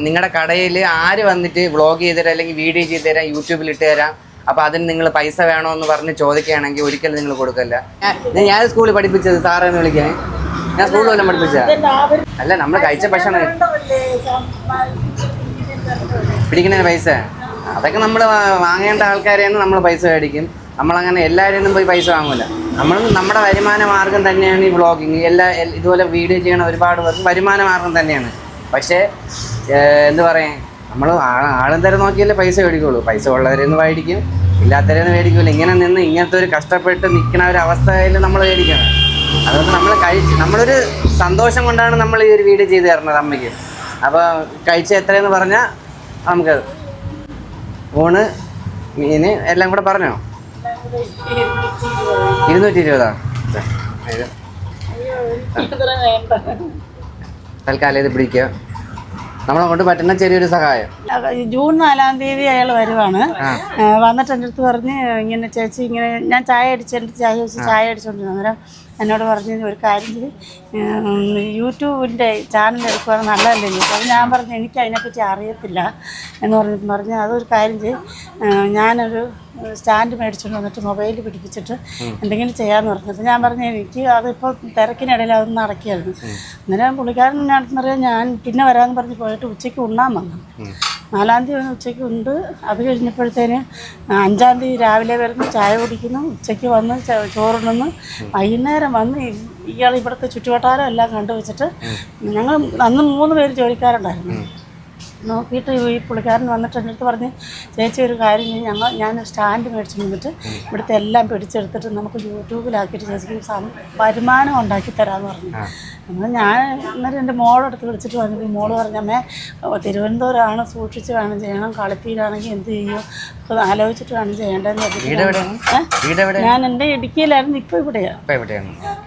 നിങ്ങളുടെ കടയിൽ ആര് വന്നിട്ട് വ്ളോഗ് ചെയ്ത് തരാം അല്ലെങ്കിൽ വീഡിയോ ചെയ്ത് തരാം യൂട്യൂബിൽ ഇട്ട് തരാം അപ്പൊ അതിന് നിങ്ങൾ പൈസ വേണോ എന്ന് പറഞ്ഞ് ചോദിക്കുകയാണെങ്കിൽ ഒരിക്കലും നിങ്ങൾ കൊടുക്കല്ല. ഞാൻ- സ്കൂളിൽ പഠിപ്പിച്ചത് സാറേ എന്ന് വിളിക്കാൻ ഞാൻ സ്കൂളിൽ വല്ലതും പഠിപ്പിച്ച? അല്ല നമ്മൾ കഴിച്ച ഭക്ഷണം പിടിക്കുന്നതിന് പൈസ? അതൊക്കെ നമ്മൾ വാങ്ങേണ്ട ആൾക്കാരെ നമ്മൾ പൈസ മേടിക്കും. നമ്മളങ്ങനെ എല്ലാവരും പോയി പൈസ വാങ്ങൂല. നമ്മൾ നമ്മുടെ വരുമാന മാർഗം തന്നെയാണ് ഈ വ്ളോഗിങ് എല്ലാ ഇതുപോലെ വീഡിയോ ചെയ്യണ ഒരുപാട് പേർക്ക് വരുമാന മാർഗം തന്നെയാണ്. പക്ഷേ എന്ന് എന്ത് പറയാൻ നമ്മൾ ആളും തരം നോക്കിയല്ലേ പൈസ മേടിക്കുള്ളൂ. പൈസ ഉള്ളവരെന്ന് മേടിക്കും ഇല്ലാത്തവരെന്ന് മേടിക്കൂല. ഇങ്ങനെ നിന്ന് ഇങ്ങനത്തെ ഒരു കഷ്ടപ്പെട്ട് നിൽക്കുന്ന ഒരു അവസ്ഥയിൽ നമ്മൾ മേടിക്കണം. അതുകൊണ്ട് നമ്മൾ കഴിച്ച് നമ്മളൊരു സന്തോഷം കൊണ്ടാണ് നമ്മൾ ഈ ഒരു വീഡിയോ ചെയ്ത് തരുന്നത് അമ്മയ്ക്ക്. അപ്പോൾ കഴിച്ച എത്രയെന്ന് പറഞ്ഞാൽ നമുക്ക് ഊണ് മീന് എല്ലാം കൂടെ പറഞ്ഞോ? ഇരുന്നൂറ്റി ഇരുപതാ തൽക്കാലം ഇത് പിടിക്കുക നമ്മളെ കൊണ്ട് പറ്റുന്ന ചെറിയൊരു സഹായം. ജൂൺ നാലാം തീയതി അയാൾ വരുവാണ്. വന്നിട്ട് എന്റെ അടുത്ത് പറഞ്ഞ് ഇങ്ങനെ ചേച്ചി ഇങ്ങനെ ഞാൻ ചായ അടിച്ച് എന്റെ ചായ വെച്ച് ചായ അടിച്ചോണ്ടിരുന്നു. അന്നേരം എന്നോട് പറഞ്ഞ് ഒരു കാര്യം ചെയ്ത് യൂട്യൂബിന്റെ ചാനൽ എടുക്കുവാണെങ്കിൽ നല്ലതല്ലേ ചോദിച്ചു ഞാൻ പറഞ്ഞു എനിക്ക് അതിനെപ്പറ്റി അറിയത്തില്ല എന്ന് പറഞ്ഞ് പറഞ്ഞ് അതൊരു കാര്യം ചെയ്യും. ഞാനൊരു സ്റ്റാൻഡ് മേടിച്ചുകൊണ്ട് വന്നിട്ട് മൊബൈൽ പിടിപ്പിച്ചിട്ട് എന്തെങ്കിലും ചെയ്യാമെന്ന് പറഞ്ഞത്. ഞാൻ പറഞ്ഞു എനിക്ക് അതിപ്പോൾ തിരക്കിനിടയിൽ അതൊന്നും നടക്കുകയായിരുന്നു അന്നേരം പുള്ളിക്കാരൻ പറയാൻ ഞാൻ പിന്നെ വരാമെന്ന് പറഞ്ഞ് പോയിട്ട് ഉച്ചയ്ക്ക് ഉണ്ണാൻ വന്നു. നാലാം തീയതി ഉച്ചയ്ക്ക് ഉണ്ട്. അത് കഴിഞ്ഞപ്പോഴത്തേന് അഞ്ചാം തീയതി രാവിലെ വരുന്നു ചായ കുടിക്കുന്നു ഉച്ചയ്ക്ക് വന്ന് ചോറുണ്ണുന്നു. വൈകുന്നേരം വന്ന് ഇയാൾ ഇവിടുത്തെ ചുറ്റുവട്ടാരം എല്ലാം കണ്ടുവച്ചിട്ട് ഞങ്ങൾ അന്ന് മൂന്ന് പേര് ജോലിക്കാരുണ്ടായിരുന്നു. നോക്കിയിട്ട് ഈ പുള്ളിക്കാരൻ വന്നിട്ട് എന്റെ അടുത്ത് പറഞ്ഞ് ചേച്ചി ഒരു കാര്യം ഞങ്ങൾ ഞാൻ സ്റ്റാൻഡ് മേടിച്ച് നിന്നിട്ട് ഇവിടുത്തെ എല്ലാം പിടിച്ചെടുത്തിട്ട് നമുക്ക് യൂട്യൂബിലാക്കിയിട്ട് ചേച്ചിക്ക് സം- വരുമാനം ഉണ്ടാക്കി തരാമെന്ന് പറഞ്ഞു. നമ്മൾ ഞാൻ അന്നേരം എന്റെ മോളെടുത്ത് വിളിച്ചിട്ട് പറഞ്ഞു മോൾ പറഞ്ഞമ്മേ തിരുവനന്തപുരമാണ് സൂക്ഷിച്ച് വേണം ചെയ്യണം കളിപ്പീരാണെങ്കിൽ എന്ത് ചെയ്യും? അപ്പോൾ ആലോചിച്ചിട്ട് വേണം ചെയ്യേണ്ടതെന്ന് ഞാൻ എന്റെ ഇടുക്കിയിലായിരുന്നു ഇപ്പോൾ ഇവിടെയാണ്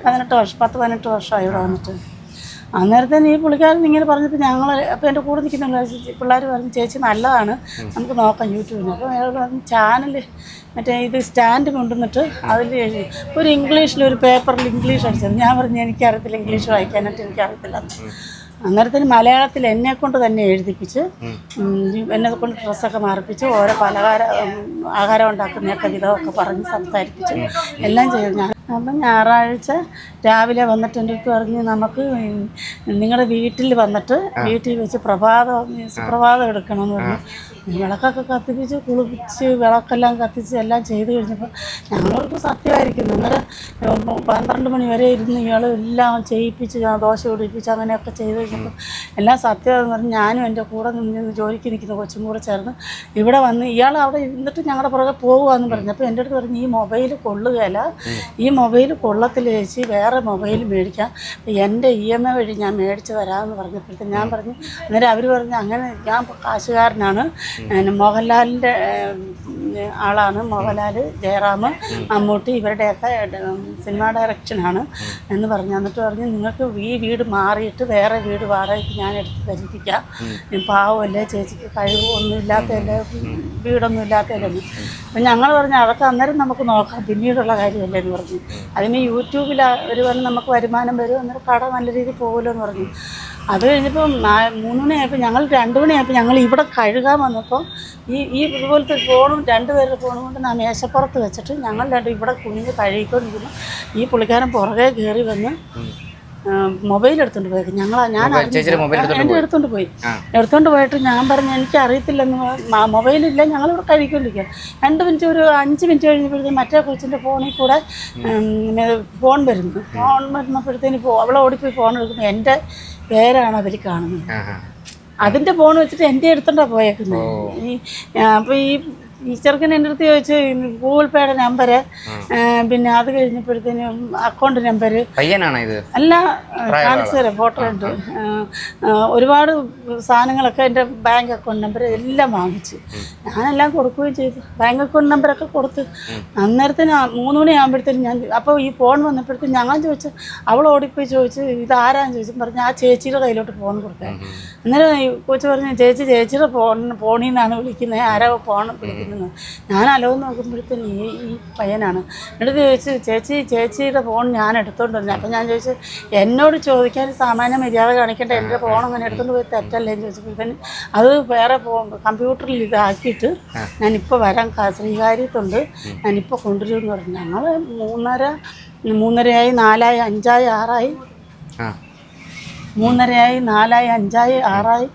പതിനെട്ട് വർഷം പത്ത് പതിനെട്ട് വർഷമായി ഇവിടെ വന്നിട്ട്. അന്നേരത്തേന് ഈ പുള്ളിക്കാരൻ ഇങ്ങനെ പറഞ്ഞപ്പോൾ ഞങ്ങൾ അപ്പോൾ എന്റെ കൂടെ നിൽക്കുന്ന പിള്ളേർ പറഞ്ഞു ചേച്ചി നല്ലതാണ് നമുക്ക് നോക്കാം യൂട്യൂബിന് അപ്പോൾ അയാൾ പറഞ്ഞു ചാനൽ മറ്റേ ഇത് സ്റ്റാൻഡ് കൊണ്ടുവന്നിട്ട് അതിൽ എഴുതി ഒരു ഇംഗ്ലീഷിൽ ഒരു പേപ്പറിൽ ഇംഗ്ലീഷ് അടിച്ചത്. ഞാൻ പറഞ്ഞു എനിക്കറിയത്തില്ല ഇംഗ്ലീഷ് വായിക്കാനായിട്ട് എനിക്കറിയത്തില്ല. അന്നേരത്തിന് മലയാളത്തിൽ എന്നെ കൊണ്ട് തന്നെ എഴുതിപ്പിച്ച് എന്നെ കൊണ്ട് ഡ്രസ്സൊക്കെ മാറിപ്പിച്ച് ഓരോ പലഹാര ആഹാരം ഉണ്ടാക്കുന്ന കവിതമൊക്കെ പറഞ്ഞ് സംസാരിപ്പിച്ച് എല്ലാം ചെയ്തു. ഞാൻ അപ്പം ഞായറാഴ്ച രാവിലെ വന്നിട്ട് എന്റെ അടുത്ത് പറഞ്ഞ് നമുക്ക് നിങ്ങളുടെ വീട്ടിൽ വന്നിട്ട് വീട്ടിൽ വെച്ച് പ്രഭാതം സുപ്രഭാതം എടുക്കണം എന്ന് പറഞ്ഞു. വിളക്കൊക്കെ കത്തിപ്പിച്ച് കുളിപ്പിച്ച് വിളക്കെല്ലാം കത്തിച്ച് എല്ലാം ചെയ്ത് കഴിഞ്ഞപ്പോൾ ഞങ്ങൾക്ക് സത്യമായിരിക്കും. ഉം, പന്ത്രണ്ട് മണി വരെ ഇരുന്ന് ഇയാൾ എല്ലാം ചെയ്യിപ്പിച്ച് ഞാൻ ദോശ പിടിപ്പിച്ച് അങ്ങനെയൊക്കെ ചെയ്ത് കഴിഞ്ഞപ്പോൾ എല്ലാം സത്യമാണെന്ന് പറഞ്ഞ് ഞാനും എന്റെ കൂടെ നിന്ന് ജോലിക്ക് നിൽക്കുന്ന കൊച്ചും കൂടെ ചേർന്ന് ഇവിടെ വന്ന് ഇയാൾ അവിടെ ഇരുന്നിട്ട് ഞങ്ങളുടെ പുറകെ പോകുകയെന്ന് പറഞ്ഞു. അപ്പോൾ എന്റെ അടുത്ത് പറഞ്ഞു ഈ മൊബൈൽ കൊള്ളുകയല്ല ഈ മൊബൈൽ കൊള്ളത്തില്ല ചേച്ചി. വേറെ മൊബൈൽ മേടിക്കാം. എന്റെ ഇ എം ഐ വഴി ഞാൻ മേടിച്ച് തരാമെന്ന് പറഞ്ഞപ്പോഴത്തേക്ക് ഞാൻ പറഞ്ഞു അന്നേരം അവർ പറഞ്ഞു അങ്ങനെ ഞാൻ കാശുകാരനാണ്. മോഹൻലാലിന്റെ ആളാണ്. മോഹൻലാൽ ജയറാം മമ്മൂട്ടി ഇവരുടെയൊക്കെ സിനിമ ഡയറക്ഷനാണ്. എന്ന് പറഞ്ഞു. എന്നിട്ട് പറഞ്ഞു നിങ്ങൾക്ക് ഈ വീട് മാറിയിട്ട് വേറെ വീട് വാടകയ്ക്ക് ഞാൻ എടുത്ത് ധരിപ്പിക്കാം പാവമല്ലേ ചേച്ചിക്ക് കഴിവ് ഒന്നും ഇല്ലാത്തതല്ലേ വീടൊന്നും ഇല്ലാത്തതല്ലേ അപ്പം ഞങ്ങൾ പറഞ്ഞു അതൊക്കെ അന്നേരം നമുക്ക് നോക്കാം. പിന്നീടുള്ള കാര്യമല്ലേ? എന്ന് പറഞ്ഞു. അതിന് യൂട്യൂബിൽ ഒരു വന്ന് നമുക്ക് വരുമാനം വരും എന്നൊരു കട നല്ല രീതിയിൽ പോകുമല്ലോ എന്ന് പറഞ്ഞു. അത് കഴിഞ്ഞപ്പോൾ മൂന്ന് മണിയായപ്പോൾ ഞങ്ങൾ രണ്ട് മണിയായപ്പോൾ ഞങ്ങൾ ഇവിടെ കഴുകാൻ വന്നപ്പോൾ ഈ ഈ ഇതുപോലത്തെ ഫോണും രണ്ട് പേരുടെ ഫോണും കൊണ്ട് ഞാൻ മേശപ്പുറത്ത് വെച്ചിട്ട് ഞങ്ങൾ രണ്ടും ഇവിടെ കുഞ്ഞ് കഴുകിക്കൊണ്ടിരിക്കുന്നു ഈ പുള്ളിക്കാരൻ പുറകെ കയറി വന്ന് മൊബൈൽ എടുത്തോണ്ട് പോയത് ഞങ്ങൾ ഞാൻ മൊബൈൽ- എടുത്തോണ്ട് എന്റെ പോയി. എടുത്തോണ്ട് പോയി. എടുത്തോണ്ട് പോയിട്ട് ഞാൻ പറഞ്ഞു എനിക്ക് അറിയത്തില്ലെന്ന് ഇല്ല മൊബൈലില്ല ഞങ്ങളിവിടെ കഴിക്കൊണ്ടിരിക്കുക രണ്ട് മിനിറ്റ് ഒരു അഞ്ച് മിനിറ്റ് കഴിഞ്ഞപ്പോഴത്തേക്കും മറ്റേ കൊച്ചിന്റെ ഫോണിൽ കൂടെ ഫോൺ വരുന്നു. ഫോൺ വരുന്നപ്പോഴത്തേന് അവളെ ഓടിപ്പോയി ഫോൺ എടുക്കുന്നു. എന്റെ പേരാണ് അവർ കാണുന്നത്. അതിന്റെ അതിന്റെ ഫോൺ വെച്ചിട്ട് എന്റെ അടുത്തോണ്ടാണ് പോയേക്കുന്നത്. ഈ അപ്പോൾ ഈ ഈ ചെറുക്കൻ എന്റെ അടുത്ത് ചോദിച്ചു ഗൂഗിൾ പേയുടെ നമ്പര് പിന്നെ അത് കഴിഞ്ഞപ്പോഴത്തേനും അക്കൗണ്ട് നമ്പർ പയ്യനാണോ ഇത്? അല്ല കാണിച്ചു തരാം ഫോട്ടോ ഉണ്ട്. ഒരുപാട് സാധനങ്ങളൊക്കെ എന്റെ ബാങ്ക് അക്കൗണ്ട് നമ്പർ എല്ലാം വാങ്ങിച്ചു. ഞാനെല്ലാം കൊടുക്കുകയും ചെയ്തു. ബാങ്ക് അക്കൗണ്ട് നമ്പറൊക്കെ കൊടുത്ത്. അന്നേരത്തിന് മൂന്ന് മണിയാകുമ്പോഴത്തേനും ഞാൻ അപ്പോൾ ഈ ഫോൺ വന്നപ്പോഴത്തേക്കും ഞാൻ ചോദിച്ചു അവൾ ഓടിപ്പോയി ചോദിച്ചു ഇത് ആരാന്ന് ചോദിച്ചു? പറഞ്ഞു ആ ചേച്ചിയുടെ കയ്യിലോട്ട് ഫോൺ കൊടുക്കാൻ. അന്നേരം ഈ കൊച്ചു പറഞ്ഞു ചേച്ചി ചേച്ചിയുടെ ഫോൺ ഫോണിൽ നിന്നാണ് വിളിക്കുന്നത് ആരാ ഫോൺ വിളിക്കുന്നത് ഞാൻ അലോ നോക്കുമ്പോഴത്തേന് ഈ ഈ പയ്യനാണ്. എന്നിട്ട് ചോദിച്ചു ചേച്ചി ചേച്ചിയുടെ ഫോൺ ഞാൻ എടുത്തോണ്ട് വന്നു അപ്പം ഞാൻ ചോദിച്ചു എന്നോട് ചോദിക്കാൻ സാമാന്യ മര്യാദ കാണിക്കേണ്ട. എന്റെ ഫോൺ അങ്ങനെ എടുത്തുകൊണ്ട് പോയി തെറ്റല്ലേ എന്ന് ചോദിച്ചു ഇവൻ അത് വേറെ ഫോൺ കമ്പ്യൂട്ടറിൽ ഇതാക്കിയിട്ട് ഞാനിപ്പോൾ വരാൻ ശ്രീകാര്യത്തുണ്ട്. ഞാനിപ്പോൾ കൊണ്ടുവരുമെന്ന് പറഞ്ഞു. ഞങ്ങൾ മൂന്നര മൂന്നരയായി നാലായി അഞ്ചായി ആറായി മൂന്നരയായി നാലായി അഞ്ചായി ആറായി.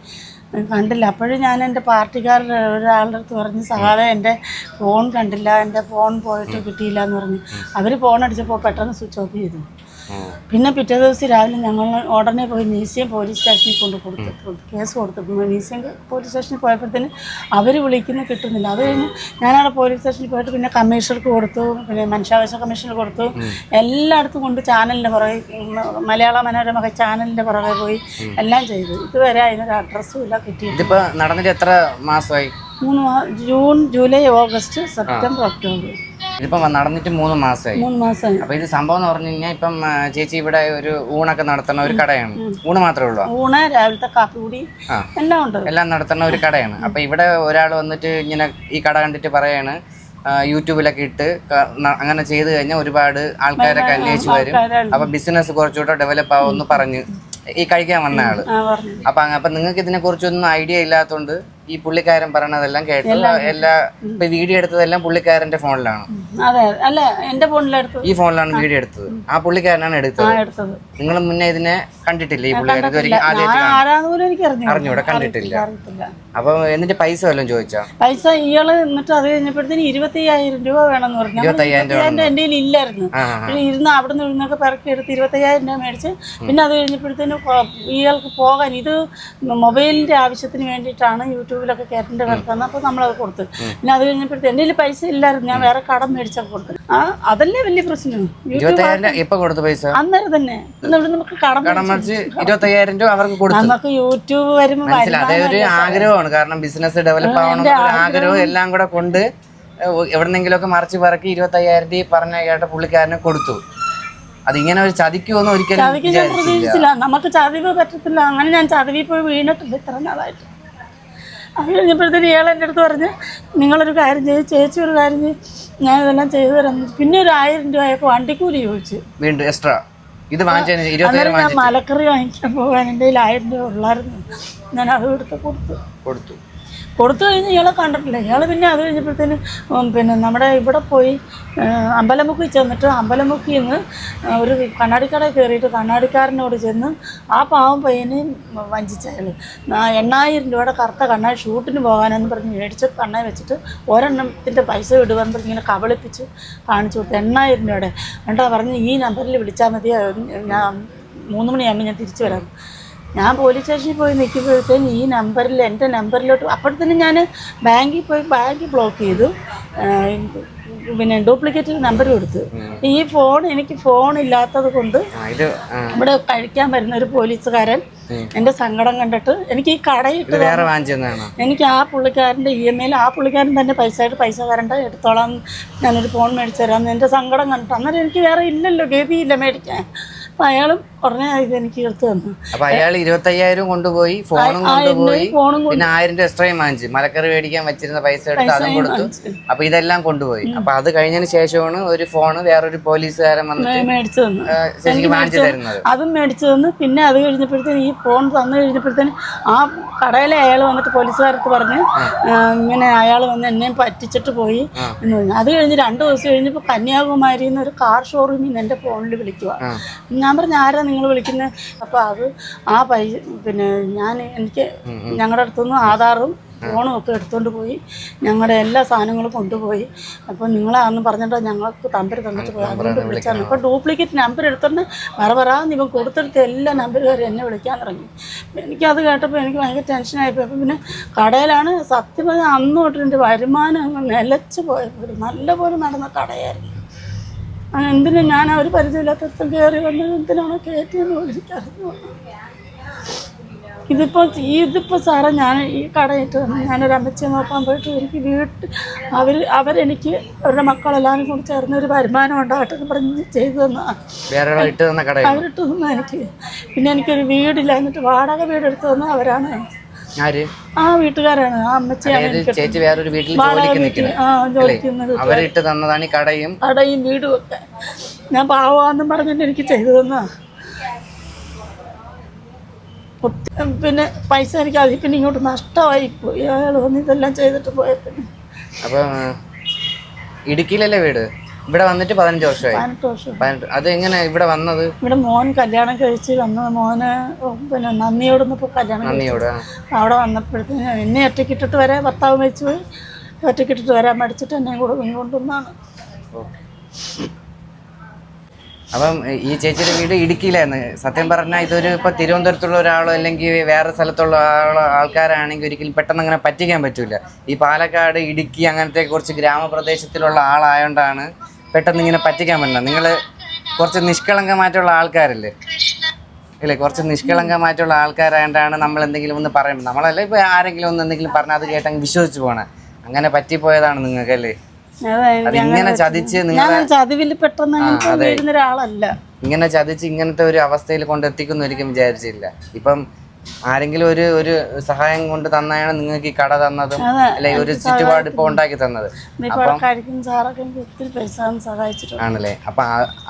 കണ്ടില്ല. അപ്പോഴും ഞാൻ എന്റെ പാർട്ടിക്കാരുടെ ഒരാളുടെ അടുത്ത് പറഞ്ഞു സാറേ എന്റെ ഫോൺ കണ്ടില്ല എന്റെ ഫോൺ പോയിട്ട് കിട്ടിയില്ല എന്ന് പറഞ്ഞു അവർ ഫോൺ അടിച്ചപ്പോൾ പെട്ടെന്ന് സ്വിച്ച് ഓഫ് ചെയ്തു. പിന്നെ പിറ്റേ ദിവസം രാവിലെ ഞങ്ങൾ ഉടനെ പോയി മ്യൂസിയം പോലീസ് സ്റ്റേഷനിൽ കൊണ്ട് കൊടുത്തു കേസ് കൊടുത്തു. മ്യൂസിയം പോലീസ് സ്റ്റേഷനിൽ പോയപ്പോഴത്തേന് അവർ വിളിക്കുന്ന കിട്ടുന്നില്ല. അത് കഴിഞ്ഞ് ഞാനവിടെ പോലീസ് സ്റ്റേഷനിൽ പോയിട്ട് പിന്നെ കമ്മീഷണർക്ക് കൊടുത്തു പിന്നെ മനുഷ്യാവകാശ കമ്മീഷണർ കൊടുത്തു. എല്ലായിടത്തും കൊണ്ട് ചാനലിന്റെ പുറകെ മലയാള മനോരമ ചാനലിന്റെ പുറകെ പോയി എല്ലാം ചെയ്തു. ഇതുവരെ അതിനൊരു അഡ്രസ്സും ഇല്ല കിട്ടിയിട്ടില്ല. ഇതിപ്പോ നടന്നിട്ട് എത്ര മാസമായി? മൂന്ന് മാസം June July August September October. ഇതിപ്പോ നടന്നിട്ട് മൂന്ന് മാസമായി മൂന്ന് മാസമായി അപ്പൊ ഇത് സംഭവം എന്ന് പറഞ്ഞു കഴിഞ്ഞാൽ ഇപ്പം ആ, ചേച്ചി ഇവിടെ ഒരു ഊണൊക്കെ നടത്തുന്ന ഒരു കടയാണ്. ഊണ് മാത്രമേ ഉള്ളൂ? ഊണ് രാവിലത്തെ കാപ്പികൂടി ആ. എല്ലാം ഉണ്ട്. എല്ലാം നടത്തുന്ന ഒരു കടയാണ്. അപ്പൊ ഇവിടെ ഒരാൾ വന്നിട്ട് ഇങ്ങനെ ഈ കട കണ്ടിട്ട് പറയാണ് ആ, യൂട്യൂബിലൊക്കെ ഇട്ട് ക- ന- അങ്ങനെ ചെയ്തു കഴിഞ്ഞാൽ ഒരുപാട് ആൾക്കാരൊക്കെ അന്വേഷിച്ച് വരും. അപ്പൊ ബിസിനസ് കുറച്ചുകൂടെ ഡെവലപ്പ് ആവുമെന്ന് പറഞ്ഞ് ഈ കഴിക്കാൻ വന്ന ആൾ. ആ പറഞ്ഞു. അപ്പൊ അങ്ങ- അപ്പൊ നിങ്ങൾക്ക് ഇതിനെ കുറിച്ചൊന്നും ഐഡിയ ഇല്ലാത്തതുകൊണ്ട് ഈ പുള്ളിക്കാരൻ പറയണതെല്ലാം കേട്ടു എല്ലാ ഇപ്പൊ വീഡിയോ എടുത്തതെല്ലാം പുള്ളിക്കാരന്റെ ഫോണിലാണ്. അതെ അല്ല ഫോണിലെടുത്തത്. ഈ ഫോണിലാണ് വീഡിയോ എടുത്തത്. ആ. പുള്ളിക്കാരനാണ് എടുത്തത്. നിങ്ങൾ മുന്നേ ഇതിനെ കണ്ടിട്ടില്ല? ഈ പുള്ളിക്കാരൻ അറിഞ്ഞൂടെ. കണ്ടിട്ടില്ല. അപ്പൊ എന്നിട്ട് പൈസ വല്ലതും ചോദിച്ചാ? പൈസ ഇയാൾ എന്നിട്ട് അത് കഴിഞ്ഞപ്പോഴത്തേന് ഇരുപത്തി അയ്യായിരം രൂപ വേണമെന്ന് പറഞ്ഞു. എന്റെ ഇരുപത്തയ്യായിരം ഇരുപത്തയ്യായിരം കയ്യിൽ ഇല്ലായിരുന്നു ഇരുന്ന് അവിടെ നിന്ന് ഇരുന്നൊക്കെ പിറക്കി എടുത്ത് ഇരുപത്തയ്യായിരം രൂപ മേടിച്ച് പിന്നെ അത് കഴിഞ്ഞപ്പോഴത്തേന് ഇയാൾക്ക് പോകാൻ ഇത് മൊബൈലിന്റെ ആവശ്യത്തിന് വേണ്ടിയിട്ടാണ് യൂട്യൂബിലൊക്കെ കയറ്റേണ്ടി കിടക്കുന്നത് അപ്പോൾ നമ്മളത് കൊടുത്തു. പിന്നെ അത് കഴിഞ്ഞപ്പോഴത്തെ എന്റെ കയ്യിൽ പൈസ ഇല്ലായിരുന്നു ഞാൻ വേറെ കടം മേടിച്ചൊക്കെ കൊടുത്തു. ആ അതല്ലേ വലിയ പ്രശ്നം. ഇപ്പൊ കൊടുത്ത പൈസ? അന്നേരം തന്നെ. ഇവിടെ നമുക്ക് കടം ഇരുപത്തയ്യായിരം രൂപ അവർക്ക് കൊടുത്തു. നമുക്ക് യൂട്യൂബ് വരുമ്പോൾ ആഗ്രഹമാണ്. കാരണം ബിസിനസ് ഡെവലപ്പ് ആവണം ആഗ്രഹവും എല്ലാം കൂടെ കൊണ്ട് എവിടെന്നെങ്കിലൊക്കെ മറിച്ച് പറക്കി ഇരുപത്തയ്യായിരം രൂപ പറഞ്ഞ കേട്ട പുള്ളിക്കാരനെ കൊടുത്തു. അതിങ്ങനെ ഒരു ചതിക്കുമെന്ന് ഒരിക്കലും നമുക്ക് ചതിവ് പറ്റത്തില്ല. അങ്ങനെ ഞാൻ ചതിവിൽ പോയി വീണിട്ടില്ല ഇത്ര നാളായിട്ട്. അത് കഴിഞ്ഞപ്പോഴത്തേന് ഇയാൾ എന്റെ അടുത്ത് പറഞ്ഞ് നിങ്ങളൊരു കാര്യം ചെയ്ത് ചേച്ചി ഒരു കാര്യം ചെയ്ത് ഞാൻ ഇതെല്ലാം ചെയ്തു തരാം. പിന്നെ ഒരു ആയിരം രൂപയൊക്കെ വണ്ടിക്കൂലി ചോദിച്ചു. വീണ്ടും എക്സ്ട്രാ? ഇത് അന്നേരം ഞാൻ മലക്കറി വാങ്ങിക്കാൻ പോകാൻ എന്റെ കയ്യിൽ ആയിരം രൂപ ഉള്ളായിരുന്നു. ഞാൻ അത് എടുത്ത് കൊടുത്തു. കൊടുത്തു. കൊടുത്തു കഴിഞ്ഞ് ഇയാളെ കണ്ടിട്ടില്ല. ഇയാൾ പിന്നെ അത് കഴിഞ്ഞപ്പോഴത്തേന് പിന്നെ നമ്മുടെ ഇവിടെ പോയി അമ്പലമുക്കി അമ്പലമുക്കിൽ ചെന്നിട്ട് അമ്പലമുക്കിൽ നിന്ന് ഒരു കണ്ണാടിക്കടയിൽ കയറിയിട്ട് കണ്ണാടിക്കാരനോട് ചെന്ന് ആ പാവം പയ്യനെ വഞ്ചിച്ച അയാൾ എണ്ണായിരം രൂപയുടെ കറുത്ത കണ്ണാടി ഷൂട്ടിന് പോകാനെന്ന് പറഞ്ഞ് മേടിച്ച് കണ്ണായി വെച്ചിട്ട് ഒരെണ്ണത്തിന്റെ പൈസ ഇടുവാന്ന് പറഞ്ഞ് ഇങ്ങനെ കബളിപ്പിച്ച് കാണിച്ചു കൊടുത്തു എണ്ണായിരം രൂപയുടെ. എന്നിട്ടാ പറഞ്ഞ് ഈ നമ്പറിൽ വിളിച്ചാൽ മതി ഞാൻ മൂന്ന് മണിയാകുമ്പോൾ ഞാൻ തിരിച്ചു വരാം. ഞാൻ പോലീസ് സ്റ്റേഷനിൽ പോയി നിൽക്കുമ്പോഴത്തേന് ഈ നമ്പറിൽ എന്റെ നമ്പറിലോട്ട് അപ്പോഴത്തേനും ഞാൻ ബാങ്കിൽ പോയി ബാങ്ക് ബ്ലോക്ക് ചെയ്തു. പിന്നെ ഡ്യൂപ്ലിക്കേറ്റ് നമ്പർ കൊടുത്തു. ഈ ഫോൺ എനിക്ക് ഫോൺ ഇല്ലാത്തത് കൊണ്ട് ഇവിടെ കഴിക്കാൻ വരുന്ന ഒരു പോലീസുകാരൻ എന്റെ സങ്കടം കണ്ടിട്ട് എനിക്ക് ഈ കടയിട്ട് വേറെ എനിക്ക് ആ പുള്ളിക്കാരന്റെ ഇ എം ഐയിൽ ആ പുള്ളിക്കാരൻ തന്നെ പൈസ ആയിട്ട് പൈസ തരണ്ട എടുത്തോളാം ഞാനൊരു ഫോൺ മേടിച്ചു തരാമെന്ന് എന്റെ സങ്കടം കണ്ടിട്ട് അന്നേരം എനിക്ക് വേറെ ഇല്ലല്ലോ ഗതിയില്ല മേടിക്കാൻ. അപ്പം അയാളും ഉടനെ ഇത് എനിക്ക് എടുത്തു തന്നു. അപ്പൊ അയാൾ ഇരുപത്തയ്യായിരം കൊണ്ടുപോയി ഫോണും കൊണ്ടുപോയി ഫോണും പിന്നെ ആയിരം രൂപ എക്സ്ട്രയും വാങ്ങിച്ചു. മലക്കറി മേടിക്കാൻ വെച്ചിരുന്ന പൈസ എടുത്ത് അതും കൊടുത്തു. അപ്പൊ ഇതെല്ലാം കൊണ്ടുപോയി. അപ്പൊ അത് കഴിഞ്ഞതിന് ശേഷമാണ് ഒരു ഫോണ് വേറൊരു പോലീസുകാരൻ വന്നിട്ട് മേടിച്ചു തന്നു. ആ, ശരിക്ക് വാങ്ങിച്ചു തരുന്നത്. അതും മേടിച്ചു തന്നു. പിന്നെ അത് കഴിഞ്ഞപ്പോഴത്തേന് ഈ ഫോൺ തന്നു കഴിഞ്ഞപ്പോഴത്തേന് ആ കടയിലെ അയാൾ വന്നിട്ട് പോലീസുകാരത്ത് പറഞ്ഞ് ഇങ്ങനെ അയാൾ വന്ന് എന്നെ പറ്റിച്ചിട്ട് പോയി. എന്ന് പറഞ്ഞു. അത് കഴിഞ്ഞ് രണ്ടു ദിവസം കഴിഞ്ഞപ്പോൾ കന്യാകുമാരിയിൽ നിന്ന് ഒരു കാർ ഷോറൂമിൽ നിന്ന് എന്റെ ഫോണിൽ വിളിക്കുക ഞാൻ പറഞ്ഞു ആരാ നിങ്ങൾ വിളിക്കുന്നത് അപ്പോൾ അത് ആ പൈസ പിന്നെ ഞാൻ എനിക്ക് ഞങ്ങളുടെ അടുത്തുനിന്ന് ആധാറും ഫോണും ഒക്കെ എടുത്തുകൊണ്ട് പോയി. ഞങ്ങളുടെ എല്ലാ സാധനങ്ങളും കൊണ്ടുപോയി. അപ്പോൾ നിങ്ങളാന്ന് പറഞ്ഞിട്ട് ഞങ്ങൾക്ക് നമ്പർ തന്നിട്ട് പോയി. അതുകൊണ്ട് വിളിച്ചാണ് അപ്പോൾ ഡ്യൂപ്ലിക്കേറ്റ് നമ്പർ എടുത്തോണ്ട് വേറെ പറയാന്ന് ഇവൻ കൊടുത്തെടുത്ത് എല്ലാ നമ്പറുകാരും എന്നെ വിളിക്കാൻ തുടങ്ങി. എനിക്കത് കേട്ടപ്പോൾ എനിക്ക് ഭയങ്കര ടെൻഷനായിപ്പോയി അപ്പോൾ പിന്നെ കടയിലാണ് സത്യം പറഞ്ഞാൽ അന്ന് തൊട്ട് എന്റെ വരുമാനം നിലച്ചു നിലച്ച് നല്ല പോലെ നടന്ന കടയായിരുന്നു. എന്തിനാ ഞാൻ അവർ പരിചയമില്ലാത്തടത്തും കയറി വന്നത്? എന്തിനാണോ കയറ്റിയെന്ന് എനിക്കറിഞ്ഞു ഇതിപ്പോൾ ഇതിപ്പോൾ സാറേ ഞാൻ ഈ കടയിട്ട് വന്നു ഞാനൊരു അമ്മച്ചിയെ നോക്കാൻ പോയിട്ട് എനിക്ക് വീട്ടിൽ അവർ അവരെനിക്ക് അവരുടെ മക്കളെല്ലാവരും കൂടി ചേർന്ന് ഒരു വരുമാനം ഉണ്ടാകട്ടെ എന്ന് പറഞ്ഞ് ചെയ്തു തന്നാ. അവരിട്ട് തന്നെ എനിക്ക്. പിന്നെ എനിക്കൊരു വീടില്ല. എന്നിട്ട് വാടക വീടെടുത്ത് തന്നെ അവരാണ്. ആ വീട്ടുകാരാണ്. ആ അമ്മച്ചിയാണ് ചേച്ചി വേറൊരു വീട്ടിൽ ജോലിക്ക് നിൽക്കുന്നത് അവരിട്ട് തന്നതാണ് ഈ കടയും. കടയും വീടും ഒക്കെ ഞാൻ പാവാന്നും പറഞ്ഞിട്ട് എനിക്ക് ചെയ്തു തന്നാ. പിന്നെ പൈസ എനിക്ക് അതിൽ പിന്നെ ഇങ്ങോട്ട് നഷ്ടമായി പോയി. അയാൾ വന്ന് ഇതെല്ലാം ചെയ്തിട്ട് പിന്നെ അപ്പം ഇടുക്കിയിലല്ലേ വീട്? ഇവിടെ വന്നിട്ട് പതിനഞ്ച് വർഷമായി. പതിനെട്ട് വർഷം. പതിനെട്ട് അത് എങ്ങനെ ഇവിടെ വന്നത്? ഇവിടെ മോൻ കല്യാണം കഴിച്ച് വന്ന് മോന് പിന്നെ നന്ദിയോട് കല്യാണം നന്ദിയോട്. അവിടെ വന്നപ്പോഴത്തേന് എന്നെ ഒറ്റക്കിട്ടിട്ട് വരെ ഭർത്താവ് മരിച്ചു പോയി. ഒറ്റക്കിട്ടിട്ട് വരാൻ മടിച്ചിട്ട് എന്നെ കൂടെ കൊണ്ടുവന്നാണ്. അപ്പം ഈ ചേച്ചിയുടെ വീട് ഇടുക്കിയിലായിരുന്നു. സത്യം പറഞ്ഞാൽ ഇതൊരു ഇപ്പൊ തിരുവനന്തപുരത്തുള്ള ഒരാളോ അല്ലെങ്കിൽ വേറെ സ്ഥലത്തുള്ള ആളോ ആൾക്കാരാണെങ്കിൽ ഒരിക്കലും പെട്ടെന്ന് അങ്ങനെ പറ്റിക്കാൻ പറ്റൂല. ഈ പാലക്കാട് ഇടുക്കി അങ്ങനത്തെ കുറച്ച് ഗ്രാമപ്രദേശത്തിലുള്ള ആളായോണ്ടാണ് പെട്ടെന്ന് ഇങ്ങനെ പറ്റിക്കാൻ പറ്റില്ല. നിങ്ങൾ കുറച്ച് നിഷ്കളങ്കമായിട്ടുള്ള ആൾക്കാരല്ലേ? ഇല്ലേ? കുറച്ച് നിഷ്കളങ്കമായിട്ടുള്ള ആൾക്കാരായതുകൊണ്ടാണ് നമ്മൾ എന്തെങ്കിലും ഒന്ന് പറയുന്നത് നമ്മളല്ല ഇപ്പൊ ആരെങ്കിലും ഒന്ന് എന്തെങ്കിലും പറഞ്ഞാൽ അത് കേട്ടെങ്കിൽ വിശ്വസിച്ച് പോണേ. അങ്ങനെ പറ്റിപ്പോയതാണ് നിങ്ങൾക്കല്ലേ? ഇങ്ങനെ ചതിച്ച് നിങ്ങൾ ഇങ്ങനെ ചതിച്ച് ഇങ്ങനത്തെ ഒരു അവസ്ഥയിൽ കൊണ്ടെത്തിക്കുന്നു ഒരിക്കലും വിചാരിച്ചില്ല. ഇപ്പം ആരെങ്കിലും ഒരു ഒരു സഹായം കൊണ്ട് തന്നെയാണ് നിങ്ങൾക്ക് ഈ കട തന്നതും. അല്ലെങ്കിൽ ഒരു ചുറ്റുപാട് ഇപ്പൊ ഉണ്ടാക്കി തന്നത്. ആണല്ലേ? അപ്പൊ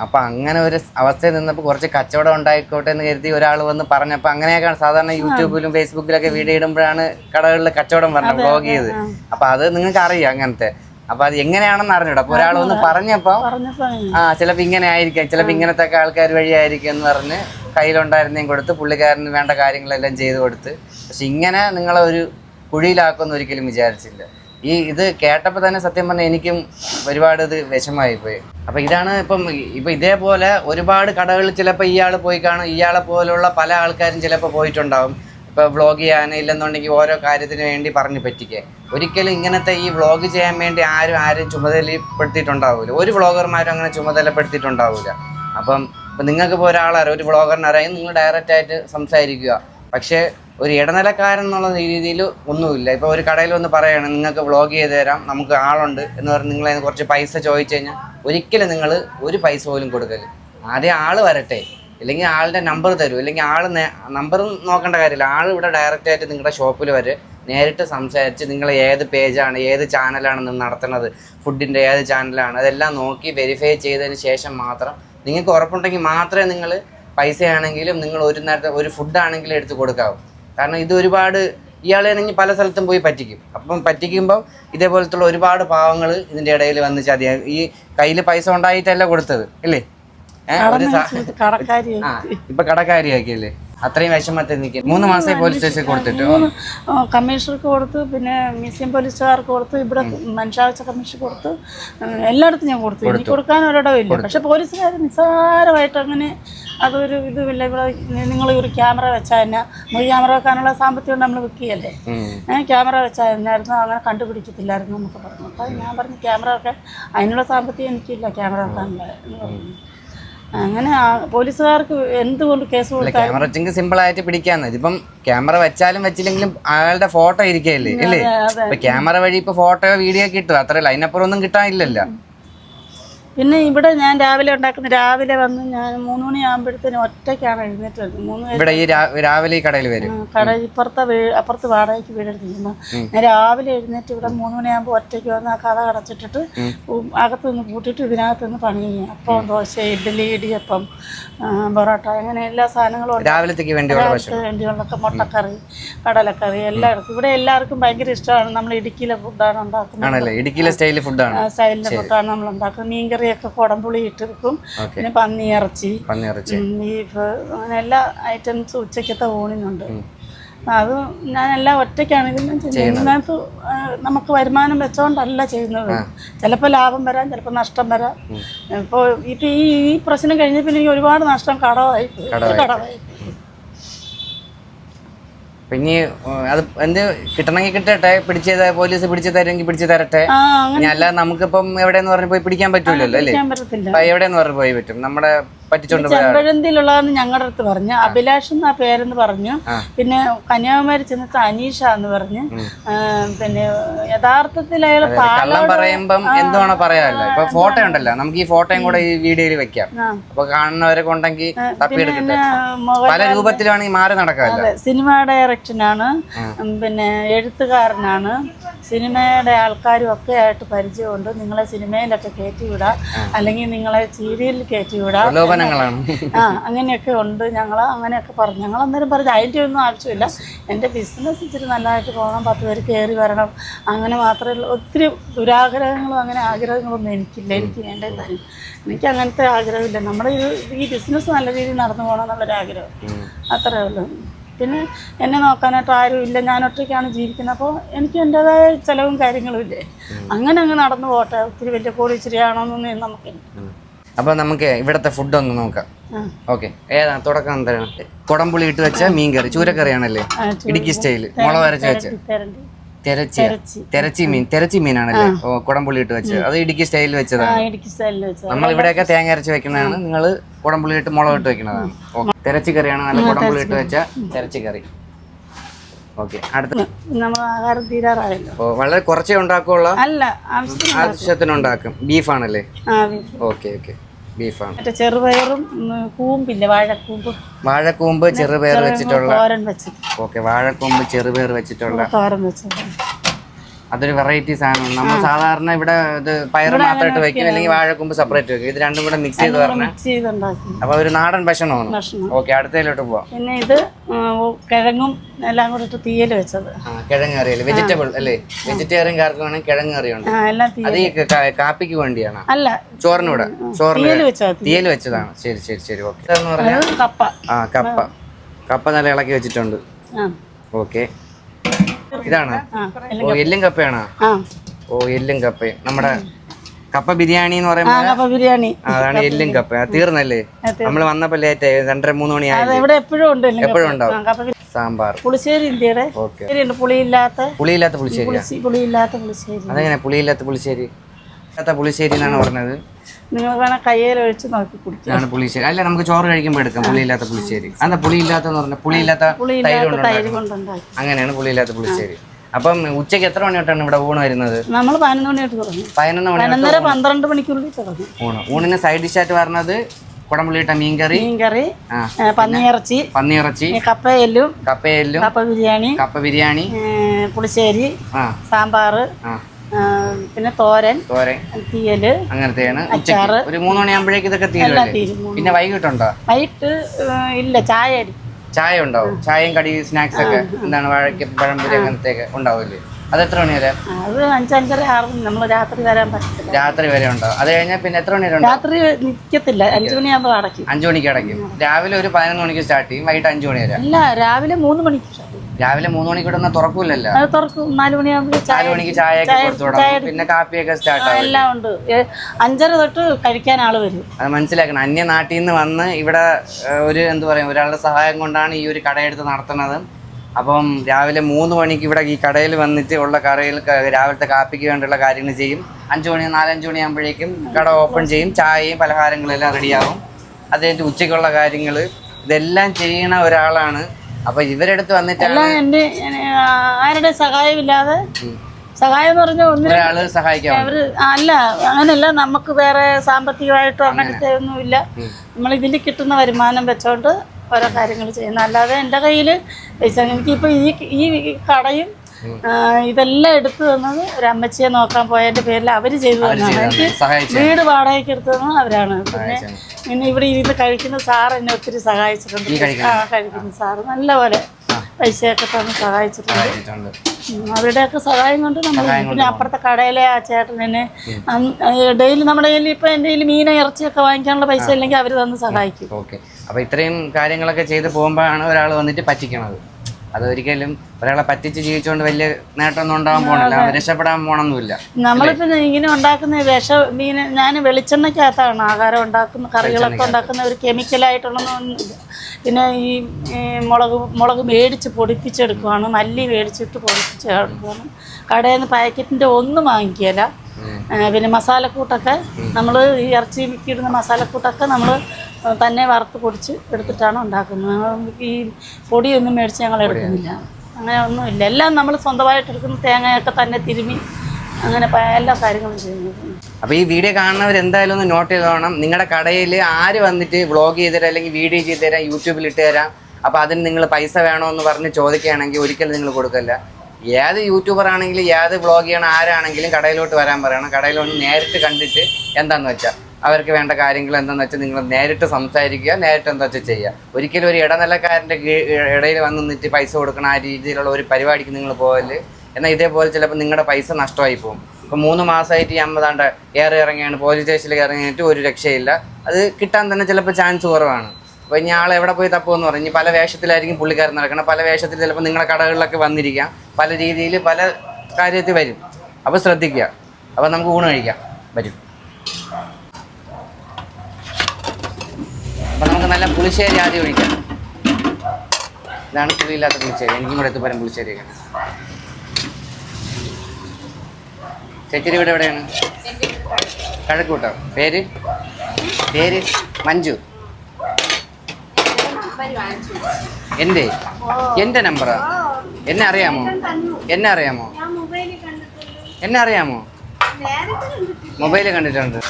അപ്പൊ അങ്ങനെ ഒരു അവസ്ഥയിൽ നിന്നപ്പോ കുറച്ച് കച്ചവടം ഉണ്ടായിക്കോട്ടെ എന്ന് കരുതി ഒരാൾ വന്ന് പറഞ്ഞപ്പോ അങ്ങനെയൊക്കെയാണ് സാധാരണ യൂട്യൂബിലും ഫേസ്ബുക്കിലൊക്കെ വീഡിയോ ഇടുമ്പോഴാണ് കടകളിൽ കച്ചവടം പറഞ്ഞത് ബ്ലോഗ് ചെയ്ത്. അപ്പൊ അത് നിങ്ങൾക്ക് അറിയാം അങ്ങനത്തെ. അപ്പൊ അത് എങ്ങനെയാണെന്ന് അറിഞ്ഞൂടാ. അപ്പൊ ഒരാൾ വന്ന് പറഞ്ഞപ്പോ ആ ചിലപ്പോ ഇങ്ങനെ ആയിരിക്കാം ചിലപ്പോ ഇങ്ങനത്തെ ഒക്കെ ആൾക്കാർ വഴിയായിരിക്കും എന്ന് പറഞ്ഞ് കയ്യിലുണ്ടായിരുന്നേം കൊടുത്ത് പുള്ളിക്കാരന് വേണ്ട കാര്യങ്ങളെല്ലാം ചെയ്തു കൊടുത്ത്. പക്ഷെ ഇങ്ങനെ നിങ്ങളെ ഒരു കുഴിയിലാക്കുമെന്ന് ഒരിക്കലും വിചാരിച്ചില്ല. ഈ ഇത് കേട്ടപ്പോൾ തന്നെ സത്യം പറഞ്ഞാൽ എനിക്കും ഒരുപാട് ഇത് വിഷമായി പോയി. അപ്പോൾ ഇതാണ് ഇപ്പം ഇപ്പം ഇതേപോലെ ഒരുപാട് കടകളിൽ ചിലപ്പോൾ ഇയാൾ പോയി കാണും. ഇയാളെ പോലുള്ള പല ആൾക്കാരും ചിലപ്പോൾ പോയിട്ടുണ്ടാവും. ഇപ്പോൾ വ്ളോഗ് ചെയ്യാൻ ഇല്ലെന്നുണ്ടെങ്കിൽ ഓരോ കാര്യത്തിന് വേണ്ടി പറഞ്ഞു പറ്റിക്കുക ഒരിക്കലും ഇങ്ങനത്തെ ഈ വ്ളോഗ് ചെയ്യാൻ വേണ്ടി ആരും ആരും ചുമതലപ്പെടുത്തിയിട്ടുണ്ടാവില്ല ഒരു വ്ളോഗർമാരും അങ്ങനെ ചുമതലപ്പെടുത്തിയിട്ടുണ്ടാവില്ല അപ്പം ഇപ്പം നിങ്ങൾക്ക് ഇപ്പോൾ ഒരാളറിയാം ഒരു ബ്ലോഗറിനെ അറിയാം നിങ്ങൾ ഡയറക്റ്റ് ആയിട്ട് സംസാരിക്കുക. പക്ഷേ ഒരു ഇടനിലക്കാരൻ എന്നുള്ള രീതിയിൽ ഒന്നുമില്ല. ഇപ്പോൾ ഒരു കടയിൽ വന്ന് പറയുകയാണ് നിങ്ങൾക്ക് വ്ളോഗ് ചെയ്ത് തരാം നമുക്ക് ആളുണ്ട് എന്ന് പറഞ്ഞ് നിങ്ങളെ കുറച്ച് പൈസ ചോദിച്ചു കഴിഞ്ഞാൽ ഒരിക്കലും നിങ്ങൾ ഒരു പൈസ പോലും കൊടുക്കരുത് ആദ്യം ആൾ വരട്ടെ. ഇല്ലെങ്കിൽ ആളുടെ നമ്പർ തരൂ. ഇല്ലെങ്കിൽ ആൾ നമ്പർ നോക്കേണ്ട കാര്യമില്ല. ആൾ ഇവിടെ ഡയറക്റ്റ് ആയിട്ട് നിങ്ങളുടെ ഷോപ്പിൽ വരെ നേരിട്ട് സംസാരിച്ച് നിങ്ങൾ ഏത് പേജാണ് ഏത് ചാനലാണ് നടത്തുന്നത് ഫുഡിന്റെ ഏത് ചാനലാണ് അതെല്ലാം നോക്കി വെരിഫൈ ചെയ്തതിന് ശേഷം മാത്രം നിങ്ങൾക്ക് ഉറപ്പുണ്ടെങ്കിൽ മാത്രമേ നിങ്ങൾ പൈസയാണെങ്കിലും നിങ്ങൾ ഒരു നേരത്തെ ഒരു ഫുഡാണെങ്കിലും എടുത്ത് കൊടുക്കാവൂ. കാരണം ഇത് ഒരുപാട് ഇയാളാണെങ്കിൽ പല സ്ഥലത്തും പോയി പറ്റിക്കും. അപ്പം പറ്റിക്കുമ്പോൾ ഇതേപോലത്തുള്ള ഒരുപാട് പാവങ്ങൾ ഇതിന്റെ ഇടയിൽ വന്ന് ചതി. ഈ കയ്യിൽ പൈസ ഉണ്ടായിട്ടല്ല കൊടുത്തത് അല്ലേ ഒരു സ- ആ ഇപ്പൊ കടക്കാരിയാക്കിയല്ലേ? അത്രയും വിഷമത്തിൽ നിൽക്കും മൂന്ന് മാസമായി പോലീസ് സ്റ്റേഷനിൽ കൊടുത്തിട്ട്. കമ്മീഷണർക്ക് കൊടുത്തു പിന്നെ മ്യൂസിയം പോലീസുകാർക്ക് കൊടുത്തു ഇവിടെ മനുഷ്യാവകാശ കമ്മീഷൻ കൊടുത്തു എല്ലായിടത്തും ഞാൻ കൊടുത്തു. എനിക്ക് കൊടുക്കാൻ ഒരിടമില്ല പക്ഷെ പോലീസുകാർ നിസ്സാരമായിട്ട് അങ്ങനെ അതൊരു ഇതുമില്ല ഇവിടെ നിങ്ങൾ ഒരു ക്യാമറ വെച്ചാൽ തന്നെ നമുക്ക് ക്യാമറ വെക്കാനുള്ള സാമ്പത്തികം നമ്മൾ വിൽക്കുകയല്ലേ ക്യാമറ വെച്ചാൽ എന്നായിരുന്നു? അങ്ങനെ കണ്ടുപിടിക്കത്തില്ലായിരുന്നു എന്നൊക്കെ പറഞ്ഞു. അപ്പോൾ ഞാൻ പറഞ്ഞു ക്യാമറ ഒക്കെ അതിനുള്ള സാമ്പത്തികം എനിക്കില്ല. ക്യാമറ വെക്കാനുള്ള എന്ന് പറഞ്ഞു. അങ്ങനെ പോലീസുകാർക്ക് എന്തുകൊണ്ട് കേസ് ക്യാമറ വെച്ചെങ്കിൽ സിമ്പിൾ ആയിട്ട് പിടിക്കാന്ന്. ഇതിപ്പം ക്യാമറ വെച്ചാലും വെച്ചില്ലെങ്കിലും അയാളുടെ ഫോട്ടോ ഇരിക്കല്ലേ അല്ലേ. ഇപ്പൊ ക്യാമറ വഴി ഇപ്പൊ ഫോട്ടോ വീഡിയോ കിട്ടും. അത്ര അതിനപ്പുറം ഒന്നും കിട്ടാനില്ലല്ലോ. പിന്നെ ഇവിടെ ഞാൻ രാവിലെ ഉണ്ടാക്കുന്ന രാവിലെ വന്ന് ഞാൻ മൂന്ന് മണി ആകുമ്പോഴത്തേനും ഒറ്റയ്ക്കാണ് എഴുന്നേറ്റ് വരുന്നത് മൂന്ന് ഇവിടെ ഈ രാവിലെ ഈ കടയിൽ വരും. ഇപ്പുറത്തെ വീ അപ്പുറത്ത് വാടകയ്ക്ക് വീടെടുത്തിരിക്കുന്നു ഞാൻ രാവിലെ എഴുന്നേറ്റ് ഇവിടെ മൂന്ന് മണിയാകുമ്പോൾ ഒറ്റയ്ക്ക് വന്ന് ആ കഥ അടച്ചിട്ടിട്ട് അകത്ത് നിന്ന് കൂട്ടിയിട്ട് ഇതിനകത്ത് നിന്ന് പണി ചെയ്യും. അപ്പം ദോശ ഇഡ്ഡലി ഇടിയപ്പം പൊറോട്ട അങ്ങനെ എല്ലാ സാധനങ്ങളും രാവിലത്തേക്ക് വേണ്ടിയുള്ള വേണ്ടിയുള്ളൊക്കെ മുട്ടക്കറി കടലക്കറി എല്ലായിടത്തും ഇവിടെ എല്ലാവർക്കും ഭയങ്കര ഇഷ്ടമാണ്. നമ്മൾ ഇടുക്കിയിലെ ഫുഡാണ് ഉണ്ടാക്കുന്നത്. ഇടുക്കിയിലെ സ്റ്റൈലിൽ ഫുഡാണ് സ്റ്റൈലിലെ ഫുഡാണ് നമ്മൾ ഉണ്ടാക്കുന്നത്. മീൻകറിയൊക്കെ കുടംപുളി ഇട്ട് വെക്കും പിന്നെ പന്നി ഇറച്ചി പന്നിയിറച്ചി. ഉം, ബീഫ് അങ്ങനെ എല്ലാ ഐറ്റംസും ഉച്ചക്കത്തെ ഊണിനുണ്ട്. അത് ഞാൻ എല്ലാം ഒറ്റയ്ക്കാണ് ഇതെല്ലാം ചെയ്യുന്നത്. ഇതിനകത്ത് നമുക്ക് വരുമാനം വെച്ചോണ്ടല്ല ചെയ്യുന്നത്. ചിലപ്പോൾ ലാഭം വരാം ചിലപ്പോൾ നഷ്ടം വരാം. ഇപ്പോൾ ഇപ്പം ഈ ഈ പ്രശ്നം കഴിഞ്ഞ പിന്നെ എനിക്ക് ഒരുപാട് നഷ്ടം കടമായി. കടമായി. പിന്നെ അത് എന്ത് കിട്ടണമെങ്കിൽ കിട്ടട്ടെ പിടിച്ച് പോലീസ് പിടിച്ച് തരുമെങ്കിൽ പിടിച്ച് തരട്ടെ. അല്ല നമുക്കിപ്പം എവിടെയെന്ന് പറഞ്ഞു പോയി പിടിക്കാൻ പറ്റൂലല്ലോ അല്ലേ? എവിടെയെന്ന് പറഞ്ഞു പോയി പറ്റും? നമ്മുടെ പറ്റിച്ചോണ്ട്. ചെമ്പഴന്തിയിലുള്ളതെന്ന് ഞങ്ങളുടെ അടുത്ത് പറഞ്ഞു. അഭിലാഷ് എന്ന പേരെന്ന് പറഞ്ഞു. പിന്നെ കന്യാകുമാരി ചെന്നിട്ട് അനീഷ എന്ന് പറഞ്ഞു. പിന്നെ യഥാർത്ഥത്തിൽ അയാൾ കള്ളം പറയുമ്പം എന്തുവാണോ പറയാമല്ലോ. ഇപ്പൊ ഫോട്ടോ ഉണ്ടല്ലോ. നമുക്ക് ഈ ഫോട്ടോയും കൂടെ ഈ വീഡിയോയിൽ വെക്കാം. അപ്പൊ കാണുന്നവരൊക്കെ ഉണ്ടെങ്കിൽ തപ്പിയെടുക്കട്ടെ ഈ പല രൂപത്തിലാണെങ്കിൽ മാറി നടക്കാമല്ലോ. സിനിമ ഡയറക്ഷനാണ് ആണ് പിന്നെ എഴുത്തുകാരനാണ്. സിനിമയുടെ ആൾക്കാരും ഒക്കെ ആയിട്ട് പരിചയമുണ്ട്. നിങ്ങളെ സിനിമയിലൊക്കെ കയറ്റി വിടാം. അല്ലെങ്കിൽ നിങ്ങളെ സീരിയലിൽ കയറ്റി വിടാം. പ്രലോഭനങ്ങളാണ് ആ അങ്ങനെയൊക്കെ ഉണ്ട്. ഞങ്ങൾ അങ്ങനെയൊക്കെ പറഞ്ഞു. ഞങ്ങൾ അന്നേരം പറഞ്ഞു. അതിന്റെ ഒന്നും ആവശ്യമില്ല. എന്റെ ബിസിനസ് ഇച്ചിരി നല്ലതായിട്ട് പോകണം. പത്ത് പേര് കയറി വരണം. അങ്ങനെ മാത്രമേ ഉള്ളൂ. ഒത്തിരി ദുരാഗ്രഹങ്ങളും അങ്ങനെ ആഗ്രഹങ്ങളൊന്നും എനിക്കില്ല. എനിക്ക് കാര്യം എനിക്ക് അങ്ങനത്തെ ആഗ്രഹമില്ല. നമ്മുടെ ഇത് ഈ ബിസിനസ് നല്ല രീതിയിൽ നടന്നു പോകണം എന്നുള്ളൊരാഗ്രഹം അത്രേ ഉള്ളൂ. പിന്നെ എന്നെ നോക്കാനായിട്ട് ആരും ഇല്ല. ഞാൻ ഒറ്റയ്ക്കാണ് ജീവിക്കുന്നത്. അപ്പോൾ എനിക്ക് എന്റെതായ ചിലവും കാര്യങ്ങളും ഇല്ലേ? അങ്ങനെ അങ്ങ് നടന്നു പോട്ടെ. ഒത്തിരി വലിയ കോടി ഇച്ചിരി ആണോന്നൊന്നും നമുക്ക് അപ്പൊ നമുക്ക് ഇവിടത്തെ ഫുഡ് ഒന്ന് നോക്കാം. ഓക്കെ ഏതാ? തുടക്കം എന്താണ് കുടംപുളി ഇട്ട് വെച്ച മീൻകറി. ചൂരക്കറിയാണല്ലേ? ഇടുക്കി സ്റ്റൈൽ. മുളക് വരച്ച് വെച്ച. തിരച്ചി. തെരച്ചി മീൻ. തെരച്ചി മീനാണല്ലേ? ഓ കുടംപുളി ഇട്ട് വെച്ചത് അത് ഇടുക്കി സ്റ്റൈലിൽ വെച്ചതാണ് നമ്മൾ ഇവിടെയൊക്കെ തേങ്ങ അരച്ച് വെക്കുന്നതാണ്. നിങ്ങൾ കുടംപുളി ഇട്ട് മുളക് ഇട്ട് വെക്കുന്നതാണ്. ഓ തെരച്ചി കറിയാണ് നല്ല കുടംപുളി ഇട്ട് വെച്ച തെരച്ചി കറി. ഓക്കെ അടുത്ത. നമ്മൾ ആഹാരം തീരാറായല്ലോ. ഓ വളരെ കുറച്ചേ ഉണ്ടാക്കുള്ള? അല്ല ആവശ്യത്തിന് ഉണ്ടാക്കും. ബീഫാണല്ലേ? Okay okay. ബീഫാണ്. മറ്റേ ചെറുപയറും കൂമ്പില്ലേ വാഴക്കൂമ്പ്? വാഴക്കൂമ്പ് ചെറുപയർ വെച്ചിട്ടുള്ള തോരൻ വെച്ചത് ഓക്കെ വാഴക്കൂമ്പ് ചെറുപയർ വെച്ചിട്ടുള്ള തോരൻ വെച്ചത് അതൊരു വെറൈറ്റി സാധനമാണ്. നമ്മൾ സാധാരണ ഇവിടെ ഇത് പയർ മാത്രമായിട്ട് വെക്കും അല്ലെങ്കിൽ വാഴക്കുമ്പ് സെപ്പറേറ്റ് വെക്കും. ഇത് രണ്ടും കൂടെ മിക്സ് ചെയ്ത് പറഞ്ഞാൽ മിക്സ് അപ്പൊ ഒരു നാടൻ ഭക്ഷണമാണ്. ഭക്ഷണം. ഓക്കെ അടുത്തതിലോട്ട് പോവാം. പിന്നെ ഇത് കിഴങ്ങും എല്ലാം കൂടെ ഇട്ട് തീയൽ വെച്ചത്. കിഴങ്ങ് കറിയല്ലേ? വെജിറ്റബിൾ അല്ലേ? വെജിറ്റേറിയൻ കാർക്ക് വേണമെങ്കിൽ കിഴങ്ങ് കറിയുണ്ട്. അത് ഈ കാപ്പിക്ക് വേണ്ടിയാണ്. അല്ല. ചോറിനൂടെ ചോറിന് തീയൽ വെച്ചത് തീയൽ വെച്ചതാണ്. ശരി ശരി ശരി. ഓക്കെ കപ്പ. ആ കപ്പ. കപ്പ നല്ല ഇളക്കി വെച്ചിട്ടുണ്ട്. ഓക്കെ ഇതാണ്? ഓ എല്ലും കപ്പയാണോ? ഓ എല്ലും കപ്പയും നമ്മുടെ കപ്പ ബിരിയാണി എന്ന് പറയുമ്പോൾ കപ്പ ബിരിയാണി. അതാണ് എല്ലും കപ്പ. തീർന്നല്ലേ? നമ്മൾ വന്നപ്പോ ലേറ്റ് ആയി. രണ്ടര മൂന്ന് മണി ഇവിടെ എപ്പോഴും ഉണ്ട് എപ്പോഴും കപ്പ. ഉണ്ടാവും കപ്പ. സാമ്പാർ. പുളിശ്ശേരി ഇന്ത്യയുടെ പുളിയില്ലാത്ത പുളിയില്ലാത്ത പുളിശ്ശേരി പുളിശ്ശി പുളിയില്ലാത്ത പുളിശ്ശേരി. അതെങ്ങനെ പുളിയില്ലാത്ത പുളിശ്ശേരി? പുളിശ്ശേരി എന്നാണ് പറഞ്ഞത്. നിങ്ങൾ വേണേൽ കയ്യിൽ ഒഴിച്ച് നോക്കി കുടിക്കാം. പുളിശ്ശേരി. അല്ല നമുക്ക് ചോറ് കഴിക്കുമ്പോൾ എടുക്കാം. പുളിയില്ലാത്ത പുളിശ്ശേരി. അതാ പുളിയില്ലാത്തെന്ന് പറഞ്ഞാൽ പുളിയില്ലാത്ത തൈര് പുളിയില്ലാത്ത കൊണ്ടുണ്ടാക്കി. അങ്ങനെയാണ് പുളിയില്ലാത്ത പുളിശ്ശേരി. അപ്പം ഉച്ചയ്ക്ക് എത്ര മണി തൊട്ടാണ് ഇവിടെ ഊണ് വരുന്നത്? നമ്മൾ പതിനൊന്ന് മണിയായിട്ട് തുടങ്ങി. പതിനൊന്ന് മണി തൊട്ട് പതിനൊന്നര പന്ത്രണ്ട് മണിക്കുള്ളിൽ തുടങ്ങി. ഊണ്. ഊണിന് സൈഡ് ഡിഷായിട്ട് പറഞ്ഞത് കുടംപുള്ളിയിട്ട മീൻകറി മീൻകറി പന്നിയിറച്ചി പന്നിയിറച്ചി കപ്പയെല്ലും കപ്പയെല്ലും കപ്പ ബിരിയാണി കപ്പ ബിരിയാണി പുളിശ്ശേരി സാമ്പാർ പിന്നെ തോരൻ തോരൻ തീയൽ അങ്ങനത്തെയാണ്. അച്ചാറ്. ഒരു മൂന്ന് മണിയാകുമ്പോഴേക്ക് ഇതൊക്കെ തീരും പിന്നെ വൈകിട്ടുണ്ടോ? വൈകിട്ട് ഇല്ല ചായ ചായ ഉണ്ടാവും ചായയും കടി സ്നാക്സ് ഒക്കെ എന്താണ് വാഴയ്ക്ക് പഴംപൊരി അങ്ങനത്തെയൊക്കെ ഉണ്ടാവില്ലേ അത് എത്ര മണി വരെ? അത് അഞ്ചഞ്ചര ആറ് നമ്മൾ രാത്രി വരാൻ പറ്റില്ല രാത്രി വരെ ഉണ്ടോ? അത് കഴിഞ്ഞാൽ പിന്നെ എത്ര മണി വരെ രാത്രി നിൽക്കത്തില്ല അഞ്ചു മണിയാകുമ്പോൾ അടയ്ക്കും. അഞ്ചു മണിക്ക് അടയ്ക്കും. രാവിലെ ഒരു പതിനൊന്ന് മണിക്ക് സ്റ്റാർട്ട് ചെയ്യും. വൈകിട്ട് അഞ്ചു മണി വരെ. അല്ല രാവിലെ മൂന്ന് മണിക്ക് സ്റ്റാർട്ട്. രാവിലെ മൂന്ന് മണിക്ക് ഇടുന്ന തുറക്കൂലല്ലോ? അത് തുറക്കും. നാല് മണിയാകുമ്പോൾ ചായ നാല് മണിക്ക് കൊടുത്തു വിടാം പിന്നെ കാപ്പിയൊക്കെ സ്റ്റാർട്ട് ആവും എല്ലാം ഉണ്ട്. അഞ്ചര തൊട്ട് കഴിക്കാൻ ആൾ വരും. അത് മനസ്സിലാക്കണം. അന്യ നാട്ടിൽ നിന്ന് വന്ന് ഇവിടെ ഒരു എന്താ പറയാ ഒരാളുടെ സഹായം കൊണ്ടാണ് ഈ ഒരു കടയെടുത്ത് നടത്തുന്നത്. അപ്പം രാവിലെ മൂന്ന് മണിക്ക് ഇവിടെ ഈ കടയിൽ വന്നിട്ട് ഉള്ള കടയിൽ ക- രാവിലത്തെ കാപ്പിക്ക് വേണ്ടിയുള്ള കാര്യങ്ങൾ ചെയ്യും. അഞ്ചു മണി നാലഞ്ച് മണിയാകുമ്പോഴേക്കും കട ഓപ്പൺ ചെയ്യും. ചായയും പലഹാരങ്ങളെല്ലാം റെഡിയാവും അത് കഴിഞ്ഞിട്ട് ഉച്ചയ്ക്കുള്ള കാര്യങ്ങൾ ഇതെല്ലാം ചെയ്യുന്ന ഒരാളാണ് അപ്പൊ ഇവരെടുത്ത് വന്നിട്ടാണ് എന്റെ ആരുടെ സഹായമില്ലാതെ? സഹായം എന്ന് പറഞ്ഞാൽ സഹായിക്കാൻ അവർ അല്ല അങ്ങനല്ല നമുക്ക് വേറെ സാമ്പത്തികമായിട്ടോ അങ്ങനത്തെ ഒന്നുമില്ല. നമ്മൾ ഇതിൽ കിട്ടുന്ന വരുമാനം വെച്ചോണ്ട് ഓരോ കാര്യങ്ങൾ ചെയ്യുന്ന. അല്ലാതെ എന്റെ കയ്യിൽ പൈസ എനിക്കിപ്പോൾ ഈ ഈ കടയും ഇതെല്ലാം എടുത്തു തന്നത് ഒരു അമ്മച്ചിയെ നോക്കാൻ പോയതിന്റെ പേരിൽ അവർ ചെയ്തു തന്നെ എനിക്ക് വീട് വാടകയ്ക്ക് എടുത്തു തന്നത് അവരാണ്. പിന്നെ പിന്നെ ഇവിടെ ഇരുന്ന് കഴിക്കുന്ന സാർ എന്നെ ഒത്തിരി സഹായിച്ചിട്ടുണ്ട്? ആ കഴിക്കുന്ന സാറ് നല്ലപോലെ പൈസയൊക്കെ തന്ന് സഹായിച്ചിട്ടുണ്ട്. അവരുടെയൊക്കെ സഹായം കൊണ്ട് നമ്മൾ പിന്നെ അപ്പുറത്തെ കടയിലെ ആ ചേട്ടൻ തന്നെ ഡെയിലി നമ്മുടെ കയ്യിൽ ഇപ്പൊ എന്റെ കയ്യിൽ മീന ഇറച്ചിയൊക്കെ വാങ്ങിക്കാനുള്ള പൈസ ഇല്ലെങ്കിൽ അവർ തന്ന് സഹായിക്കും. ഓക്കെ. അപ്പൊ ഇത്രയും കാര്യങ്ങളൊക്കെ ചെയ്ത് പോകുമ്പോഴാണ് ഒരാൾ വന്നിട്ട് പറ്റിക്കണത്. അതൊരിക്കലും ഒരാളെ പറ്റിച്ച് ജീവിച്ചുകൊണ്ട് വലിയ നേട്ടമൊന്നും ഉണ്ടാകാൻ പോണില്ല. രക്ഷപ്പെടാൻ പോണൊന്നുമില്ല. നമ്മളിപ്പോ ഇങ്ങനെ ഉണ്ടാക്കുന്ന വിഷ മീൻ ഞാൻ വെളിച്ചെണ്ണയ്ക്കകത്താണ് ആഹാരം ഉണ്ടാക്കുന്ന കറികളൊക്കെ ഉണ്ടാക്കുന്ന ഒരു കെമിക്കലായിട്ടുള്ളതൊന്നുമില്ല പിന്നെ ഈ മുളക് മുളക് മേടിച്ച് പൊടിപ്പിച്ചെടുക്കുവാണ്. മല്ലി മേടിച്ചിട്ട് പൊടിപ്പിച്ച് എടുക്കുവാണ് കടയിൽ നിന്ന് പാക്കറ്റിന്റെ ഒന്നും. ആ, പിന്നെ മസാലക്കൂട്ടൊക്കെ നമ്മൾ ഈ ഇറച്ചി ഇടുന്ന മസാലക്കൂട്ടൊക്കെ നമ്മൾ തന്നെ വറുത്ത് പൊടിച്ച് എടുത്തിട്ടാണ് ഉണ്ടാക്കുന്നത്. ഈ പൊടിയൊന്നും മേടിച്ച് ഞങ്ങൾ എടുക്കുന്നില്ല. അങ്ങനെ ഒന്നുമില്ല എല്ലാം നമ്മൾ സ്വന്തമായിട്ട് എടുക്കുന്ന തേങ്ങയൊക്കെ തന്നെ തിരുമി അങ്ങനെ എല്ലാ കാര്യങ്ങളും ചെയ്യുന്നത്. അപ്പോൾ ഈ വീഡിയോ കാണുന്നവർ എന്തായാലും ഒന്ന് നോട്ട് ചെയ്തോണം നിങ്ങളുടെ കടയിൽ ആര് വന്നിട്ട് വ്ളോഗ് ചെയ്ത് തരാം അല്ലെങ്കിൽ വീഡിയോ ചെയ്ത് തരാം യൂട്യൂബിൽ ഇട്ട് തരാം. അപ്പോൾ അതിന് നിങ്ങൾ പൈസ വേണോ എന്ന് പറഞ്ഞ് ചോദിക്കുകയാണെങ്കിൽ ഒരിക്കലും നിങ്ങൾ കൊടുക്കല്ല. ഏത് യൂട്യൂബർ ആണെങ്കിലും ഏത് വ്ളോഗ് ചെയ്യണം ആരാണെങ്കിലും കടയിലോട്ട് വരാൻ പറയണം. കടയിൽ വന്ന് നേരിട്ട് കണ്ടിട്ട് എന്താണെന്ന് വെച്ചാൽ അവർക്ക് വേണ്ട കാര്യങ്ങൾ എന്താണെന്ന് വെച്ചാൽ നിങ്ങൾ നേരിട്ട് സംസാരിക്കുക നേരിട്ട് എന്താ വെച്ചാൽ ചെയ്യുക ഒരിക്കലും ഒരു ഇടനിലക്കാരന്റെ ഇടയിൽ വന്ന് നിന്നിട്ട് പൈസ കൊടുക്കണ ആ രീതിയിലുള്ള ഒരു പരിപാടിക്ക് നിങ്ങൾ പോകൽ എന്നാൽ ഇതേപോലെ ചിലപ്പോൾ നിങ്ങളുടെ പൈസ നഷ്ടമായി പോകും. ഇപ്പം മൂന്ന് മാസമായിട്ട് ഈ അമ്പതാണ്ട് ഏറെ ഇറങ്ങിയാണ് പോലീസ് സ്റ്റേഷനിൽ ഇറങ്ങിയിട്ട് ഒരു രക്ഷയില്ല. അത് കിട്ടാൻ തന്നെ ചിലപ്പോൾ ചാൻസ് കുറവാണ്. അപ്പോൾ ഇനി ആൾ എവിടെ പോയി തപ്പുമെന്ന് പറഞ്ഞു പല വേഷത്തിലായിരിക്കും പുള്ളിക്കാരൻ നടക്കണം. പല വേഷത്തിൽ ചിലപ്പോൾ നിങ്ങളുടെ കടകളിലൊക്കെ വന്നിരിക്കാം. പല രീതിയിൽ പല കാര്യത്തിൽ വരും. അപ്പോൾ ശ്രദ്ധിക്കുക. അപ്പോൾ നമുക്ക് ഊണ് കഴിക്കാം. വരും അപ്പോൾ നമുക്ക് നല്ല പുളിശ്ശേരി ആദ്യം ഒഴിക്കാം. ഇതാണ് പുളിയില്ലാത്ത പുളിശ്ശേരി. എനിക്കും കൂടെ എത്തുപ്പരം പുളിശ്ശേരി ഒക്കെ. ചേച്ചിരി ഇവിടെ എവിടെയാണ്? കഴക്കൂട്ടോ. പേര്? പേര്? മഞ്ജു. എന്റെ എന്റെ നമ്പറാ? എന്നെ അറിയാമോ? എന്നെ അറിയാമോ? എന്നെ അറിയാമോ? മൊബൈലിൽ കണ്ടിട്ടുണ്ട്.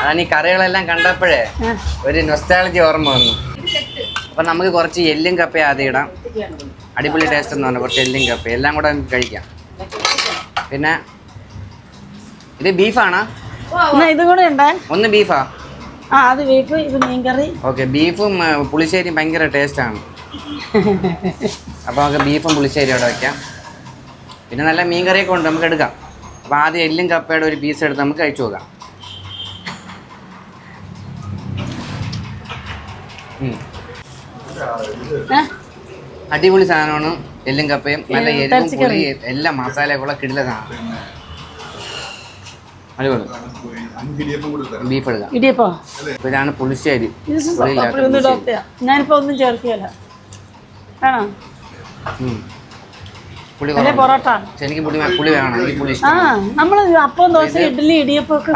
അതാണ് ഈ കറികളെല്ലാം കണ്ടപ്പോഴേ. ഒരു നൊസ്റ്റാളജി ഓർമ്മ വന്നു. അപ്പം നമുക്ക് കുറച്ച് എല്ലും കപ്പ ആദ്യം ഇടാം. അടിപൊളി ടേസ്റ്റ് എന്ന് പറഞ്ഞു കുറച്ച് എല്ലും കപ്പ എല്ലാം കൂടെ നമുക്ക് കഴിക്കാം. പിന്നെ ഇത് ബീഫാണോ? ഇതും കൂടെ ഒന്ന് ബീഫാ? ആ അത് ബീഫ് ഇത് മീൻകറി. ഓക്കെ ബീഫും പുളിശ്ശേരിയും ഭയങ്കര ടേസ്റ്റാണ് അപ്പോൾ നമുക്ക് ബീഫും പുളിശ്ശേരിയും അവിടെ വയ്ക്കാം പിന്നെ നല്ല മീൻകറിയൊക്കെ ഉണ്ട് നമുക്ക് എടുക്കാം. അപ്പോൾ ആദ്യം എല്ലും കപ്പയുടെ ഒരു പീസ് എടുത്ത് നമുക്ക് കഴിച്ചു നോക്കാം. അടിപൊളി സാധനമാണ്. എല്ലും കപ്പയും നല്ല എരിവും പുളിയും പുളി എല്ലാ മസാലയൊക്കെ കിടില സാധനം. അടിപൊളി. ബീഫ് എടുക്കാം. ഇടിയപ്പോ? ഇതാണ് പുളിശ്ശേരി. ഞാനിപ്പോ ഒന്നും ചേർക്കുകയല്ല. പുളി. പൊറോട്ട? എനിക്ക് പുളി പുളി വേണം. എനിക്ക് പുളി നമ്മൾ അപ്പം ദോശ ഇഡ്ഡലി ഇടിയപ്പം ഒക്കെ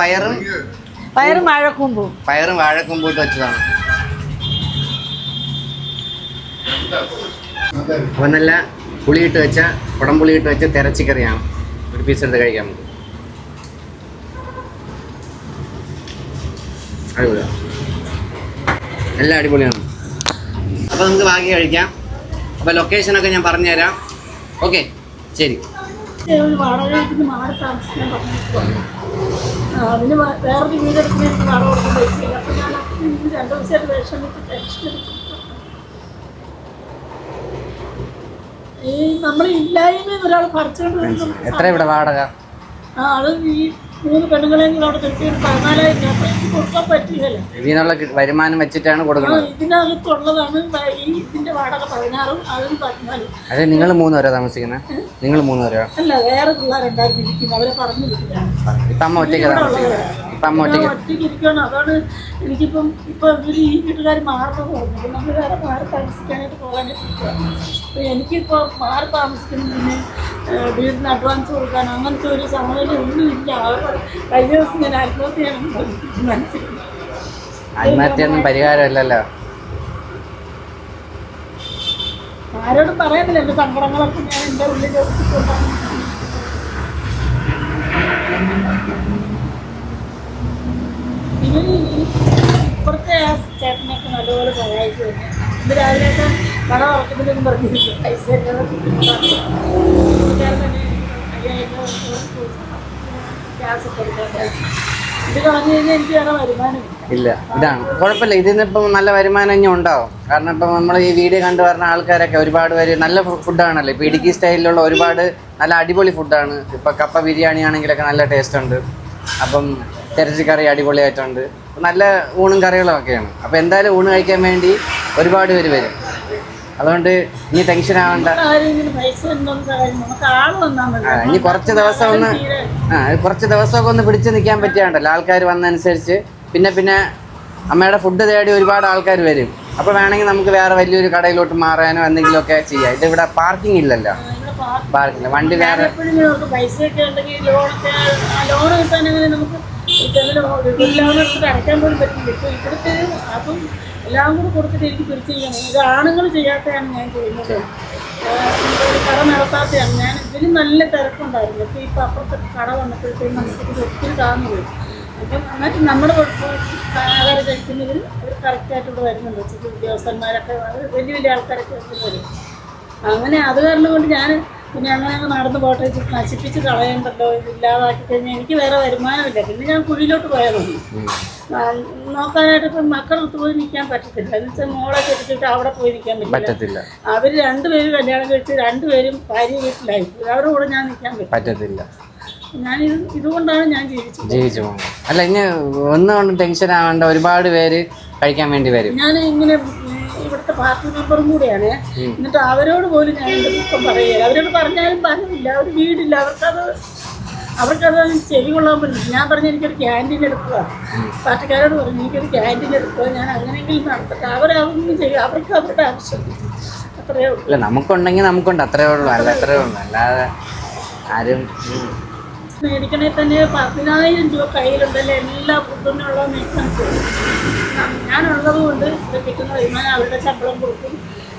പയറ്. പയറ് എന്നിട്ട് പയറും വാഴക്കൊമ്പോട്ട് വെച്ചതാണ്. അപ്പം നല്ല പുളിയിട്ട് വെച്ച കുടംപുളിയിട്ട് വെച്ച തിരച്ചിക്കറിയാണ് ഒരു പീസ് എടുത്ത് കഴിക്കാം നമുക്ക്. അടിപൊളിയാണ് എല്ലാം അടിപൊളിയാണ്. അപ്പോൾ നമുക്ക് ബാക്കി കഴിക്കാം. അപ്പോൾ ലൊക്കേഷനൊക്കെ ഞാൻ പറഞ്ഞുതരാം. ഓക്കെ ശരി വാടക വീട്ടിൽ മാറി താമസിക്കാൻ പറഞ്ഞു അതിന് വേറൊരു വീട് എടുക്കുന്ന എനിക്ക് കൊടുക്കാൻ പൈസയില്ല അപ്പൊ ഞാൻ രണ്ട് ദിവസമായിട്ട് വിഷമിച്ച് ടെൻഷൻ ഈ നമ്മൾ ഇല്ലായ്മ ഒരാൾ പറിച്ചുകൊണ്ട് വരുന്നു എത്ര ഇവിടെ വാടക? ആ അത് ഈ മൂന്ന് പെണ്ണുങ്ങളെയും കൂടെ അവിടെ കിട്ടി ഒരു പതിനാലായിരം രൂപ. കൊടുക്കാൻ പറ്റില്ല ഇതിൽ നിന്നുള്ള വരുമാനം വെച്ചിട്ടാണ് കൊടുക്കുന്നത്. ഇതിനകത്തുള്ളതാണ് വ- ഈ ഇതിന്റെ വാടക പതിനാറും അതും പതിനാലും. അതെ നിങ്ങൾ മൂന്ന് പേരാ താമസിക്കുന്നത് നിങ്ങൾ മൂന്ന് പേരാ അല്ല വേറെ പിള്ളേരുണ്ടായിരുന്നു ഇരിക്കുന്നത് അവരെ പറഞ്ഞു വിട്ടില്ല ഇപ്പം അമ്മ ഒറ്റയ്ക്കാണ് താമസിക്കുന്നത് അമ്മ ഒറ്റയ്ക്ക് അതാണ് എനിക്കിപ്പം ഇപ്പൊ ഇവർ ഈ വീട്ടുകാർ മാറണമെന്ന് തോന്നുന്നു നമ്മൾ വേറെ മാറി താമസിക്കാനായിട്ട് പോകാനായിട്ട്. അപ്പൊ എനിക്കിപ്പോ മാറി താമസിക്കുന്നതിന് വീടിന് അഡ്വാൻസ് കൊടുക്കാൻ അങ്ങനത്തെ ഒരു സമയം ഒന്നും ഇല്ല. അവരുടെ കഴിഞ്ഞ ദിവസം ഞാൻ ആത്മഹത്യയാണ് ആത്മഹത്യയൊന്നും പരിഹാരമല്ലല്ലോ. ആരോടും പറയാനില്ല. എന്റെ സങ്കടങ്ങളൊക്കെ ഞാൻ എന്റെ ഉള്ളിൽ ഇപ്പുറത്തെ ആ ചേട്ടനെയൊക്കെ നല്ലപോലെ സഹായിച്ചു തന്നെ ഇന്ന് രാവിലെയൊക്കെ കട തുറക്കുന്നതിനും പറഞ്ഞിരിക്കും പൈസ ഇല്ല. ഇതാണ്. കുഴപ്പമില്ല. ഇതിൽ ഇപ്പം നല്ല വരുമാനം ഇനി ഉണ്ടാവും. കാരണം ഇപ്പം നമ്മൾ ഈ വീഡിയോ കണ്ടു വരുന്ന ആൾക്കാരൊക്കെ ഒരുപാട് പേര് നല്ല ഫുഡാണല്ലോ ഇപ്പം ഇടുക്കി സ്റ്റൈലിലുള്ള ഒരുപാട് നല്ല അടിപൊളി ഫുഡാണ് ഇപ്പം കപ്പ ബിരിയാണി ആണെങ്കിലൊക്കെ നല്ല ടേസ്റ്റ് ഉണ്ട്. അപ്പം ഇറച്ചിക്കറി അടിപൊളിയായിട്ടുണ്ട്. നല്ല ഊണും കറികളും ഒക്കെയാണ് അപ്പോൾ എന്തായാലും ഊണ് കഴിക്കാൻ വേണ്ടി ഒരുപാട് പേര് വരും. അതുകൊണ്ട് ഇനി ടെൻഷൻ ആവണ്ട. ഇനി കുറച്ച് ദിവസം ഒന്ന് ആ കുറച്ച് ദിവസമൊക്കെ ഒന്ന് പിടിച്ചു നിൽക്കാൻ പറ്റിയാണ്ടല്ലോ. ആൾക്കാർ വന്നതനുസരിച്ച്. പിന്നെ പിന്നെ അമ്മയുടെ ഫുഡ് തേടി ഒരുപാട് ആൾക്കാർ വരും. അപ്പോൾ വേണമെങ്കിൽ നമുക്ക് വേറെ വലിയൊരു കടയിലോട്ട് മാറാനോ എന്തെങ്കിലുമൊക്കെ ചെയ്യാം. ഇത് ഇവിടെ പാർക്കിംഗ് ഇല്ലല്ലോ. ഇവിടെ പാർക്ക് പാർക്കില്ല വണ്ടി വേറെ എടുത്തിട്ട് അടയ്ക്കാൻ പോലും പറ്റില്ല. ഇപ്പോൾ ഇവിടുത്തെ അതും എല്ലാം കൂടി കൊടുത്തിട്ട് എനിക്ക് ചെയ്യണം. ഇത് ആണുങ്ങൾ ചെയ്യാത്തതാണ് ഞാൻ ചെയ്യുന്നത്. കട നടത്താത്തതാണ് ഞാൻ ഇതിന് നല്ല തിരക്കുണ്ടായിരുന്നു. അപ്പോൾ ഇപ്പം അപ്പുറത്തെ കട വന്നപ്പോഴത്തേക്കും നമുക്ക് ഒത്തിരി താന്നു പോയി. അപ്പം എന്നിട്ട് നമ്മുടെ ആഹാരം കഴിക്കുന്നതിൽ അവർ കറക്റ്റായിട്ട് ഇവിടെ വരുന്നുണ്ട്. ഉദ്യോഗസ്ഥന്മാരൊക്കെ വലിയ വലിയ ആൾക്കാരൊക്കെ വരുന്നവരും അങ്ങനെ അത് കാരണം കൊണ്ട് ഞാൻ പിന്നെ അങ്ങനെ അങ്ങ് നടന്ന് പോട്ടെ നശിപ്പിച്ച് കളയണ്ടല്ലോ ഇല്ലാതാക്കി കഴിഞ്ഞാൽ എനിക്ക് വേറെ വരുമാനമില്ല. പിന്നെ ഞാൻ കുഴിയിലോട്ട് പോയതാണ്. നോക്കാനായിട്ട് ഇപ്പം മക്കളടുത്ത് പോയി നിൽക്കാൻ പറ്റത്തില്ല. എന്ന് വെച്ചാൽ മോളെ കെട്ടിച്ചിട്ട് അവിടെ പോയി നിൽക്കാൻ പറ്റില്ല. പറ്റത്തില്ല. അവർ രണ്ടുപേരും കല്യാണം കഴിച്ച് രണ്ടുപേരും ഭാര്യ വീട്ടിലായി. അവരുടെ കൂടെ ഞാൻ നിൽക്കാൻ പറ്റും പറ്റത്തില്ല. ഞാൻ ഇത് ഇതുകൊണ്ടാണ് ഞാൻ ജീവിച്ചത്. ജീവിച്ചു അല്ല ഇനി ഒന്നും ടെൻഷൻ ആവേണ്ട. ഒരുപാട് പേര് കഴിക്കാൻ വേണ്ടി വരും. ഞാൻ ഇങ്ങനെ പാർട്ടി മെമ്പറും കൂടെയാണ്. എന്നിട്ട് അവരോട് പോലും ഞാൻ എന്റെ ദുഃഖം പറയുക അവരോട് പറഞ്ഞാലും പറഞ്ഞില്ല അവർ വീടില്ല. അവർക്കത് അവർക്കത് ചെവി കൊള്ളാൻ പറ്റില്ല. ഞാൻ പറഞ്ഞു എനിക്കൊരു ക്യാന്റീൻ എടുക്കുക. പാർട്ടിക്കാരോട് പറഞ്ഞു എനിക്കൊരു ക്യാന്റീൻ എടുക്കുക. ഞാൻ അങ്ങനെയെങ്കിലും നടത്തട്ടെ. അവരതൊന്നും ചെയ്യും. അവർക്ക് അവരുടെ ആവശ്യം. അത്രയേ ഉള്ളൂ. അല്ല നമുക്കുണ്ടെങ്കിൽ നമുക്കുണ്ട്. അത്രയേ ഉള്ളൂ. അല്ല അത്രേ ഉള്ളൂ. അല്ലാതെ ആരും മേടിക്കണേ തന്നെ പതിനായിരം രൂപ കയ്യിലുണ്ടല്ലേ? എല്ലാ ഫുഡിനുള്ള മെയിന്റനൻസ് ഞാനുള്ളത് കൊണ്ട് ഇവിടെ കിട്ടുന്ന വരുമാനം അവരുടെ ശമ്പളം കൊടുക്കും.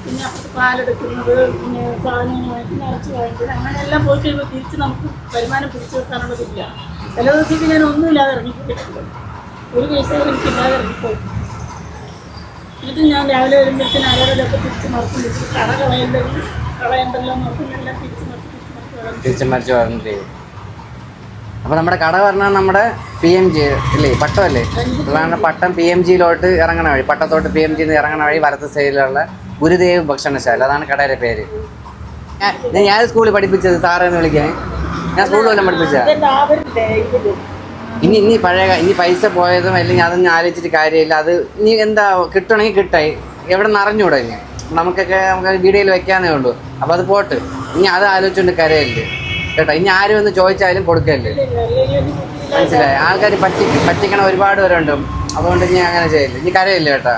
പിന്നെ അപ്പുറത്ത് പാലെടുക്കുന്നത് പിന്നെ സാധനങ്ങൾ വാങ്ങിക്കുന്ന അരച്ച് വാങ്ങിക്കുന്നത് അങ്ങനെ എല്ലാം പോയി കഴിയുമ്പോൾ തിരിച്ച് നമുക്ക് വരുമാനം പിടിച്ചു വെക്കാനുള്ളതില്ല. ചില ദിവസത്തേക്ക് ഞാൻ ഒന്നുമില്ലാതെ ഇറങ്ങിപ്പോയിട്ടുണ്ട്. ഒരു പൈസ എനിക്കില്ലാതെ ഇറങ്ങിപ്പോയി. എന്നിട്ട് ഞാൻ രാവിലെ വരുമ്പോഴത്തേന് ആരോടൊക്കെ തിരിച്ച് മറക്കും. തിരിച്ച് കട കളയണ്ടെങ്കിൽ കളയണ്ടല്ലോ മറക്കും എല്ലാം തിരിച്ച് മറക്കും തിരിച്ച് മറക്കും തിരിച്ച് മറിച്ച് ചെയ്യും. അപ്പൊ നമ്മുടെ കട പറഞ്ഞാൽ നമ്മുടെ പി എം ജി ഇല്ലേ? പട്ടമല്ലേ? അതാണ് പട്ടം പി എം ജിയിലോട്ട് ഇറങ്ങണ വഴി പട്ടത്തോട്ട് പി എം ജിന്ന് ഇറങ്ങണ വഴി വലത്ത് സൈഡിലുള്ള ഗുരുദേവ് ഭക്ഷണശാല. അതാണ് കടയുടെ പേര്. ഞാൻ- സ്കൂളിൽ പഠിപ്പിച്ചത് സാറെന്ന് വിളിക്കാൻ. ഞാൻ സ്കൂളിൽ വല്ലതും പഠിപ്പിച്ചത്? ഇനി ഇനി പഴയ ഇനി പൈസ പോയതും അല്ലെങ്കിൽ അതൊന്നും ആലോചിച്ചിട്ട് കാര്യമില്ല. അത് ഇനി എന്താ കിട്ടണമെങ്കിൽ കിട്ടായി. എവിടെ നിന്ന് അറിഞ്ഞൂടാ ഇനി? നമുക്കൊക്കെ നമുക്ക് വീഡിയോയിൽ വെക്കാന്നേ ഉള്ളൂ. അപ്പോൾ അത് പോട്ട്. ഇനി അത് ആലോചിച്ചുകൊണ്ട് കരയല്ലേ? കേട്ടോ. ഇനി ആരും ഒന്ന് ചോദിച്ചാലും കൊടുക്കല്ലേ? മനസ്സിലായി? ആൾക്കാർ പറ്റി പറ്റിക്കണ ഒരുപാട് പേരുണ്ട്. അതുകൊണ്ട് ഇനി അങ്ങനെ ചെയ്യില്ല. ഇനി കരയില്ല കേട്ടോ.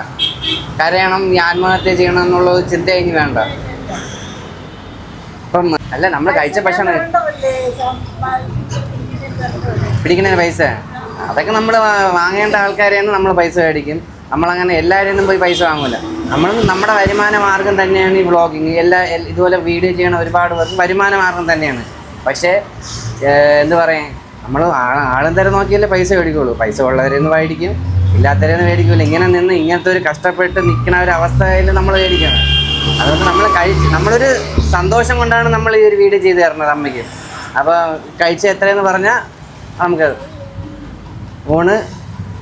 കരയണം ഈ ആത്മഹത്യ ചെയ്യണം എന്നുള്ള ചിന്ത ഇനി വേണ്ട. അല്ല നമ്മൾ കഴിച്ച ഭക്ഷണം പിടിക്കുന്നതിന് പൈസ. അതൊക്കെ നമ്മൾ വാങ്ങേണ്ട ആൾക്കാരെയാണ് നമ്മൾ പൈസ മേടിക്കും. നമ്മളങ്ങനെ എല്ലാവരിൽ നിന്നും പോയി പൈസ വാങ്ങൂല. നമ്മൾ നമ്മുടെ വരുമാന മാർഗം തന്നെയാണ് ഈ വ്ളോഗിങ്. എല്ലാ ഇതുപോലെ വീഡിയോ ചെയ്യണ ഒരുപാട് പേർക്ക് വരുമാന മാർഗം തന്നെയാണ്. പക്ഷേ എന്ന് എന്ത് പറയാ? നമ്മൾ ആളും തരം നോക്കിയല്ലേ പൈസ മേടിക്കുള്ളൂ. പൈസ ഉള്ളവരെന്ന് മേടിക്കും ഇല്ലാത്തവരെന്ന് മേടിക്കില്ല ഇങ്ങനെ നിന്ന് ഇങ്ങനത്തെ ഒരു കഷ്ടപ്പെട്ട് നിൽക്കുന്ന ഒരു അവസ്ഥയിൽ നമ്മൾ മേടിക്കണം. അതുകൊണ്ട് നമ്മൾ കഴിച്ച് നമ്മളൊരു സന്തോഷം കൊണ്ടാണ് നമ്മൾ ഈ ഒരു വീഡിയോ ചെയ്ത് തരുന്നത് അമ്മയ്ക്ക്. അപ്പോൾ കഴിച്ച എത്രയെന്ന് പറഞ്ഞാൽ നമുക്ക് ഊണ്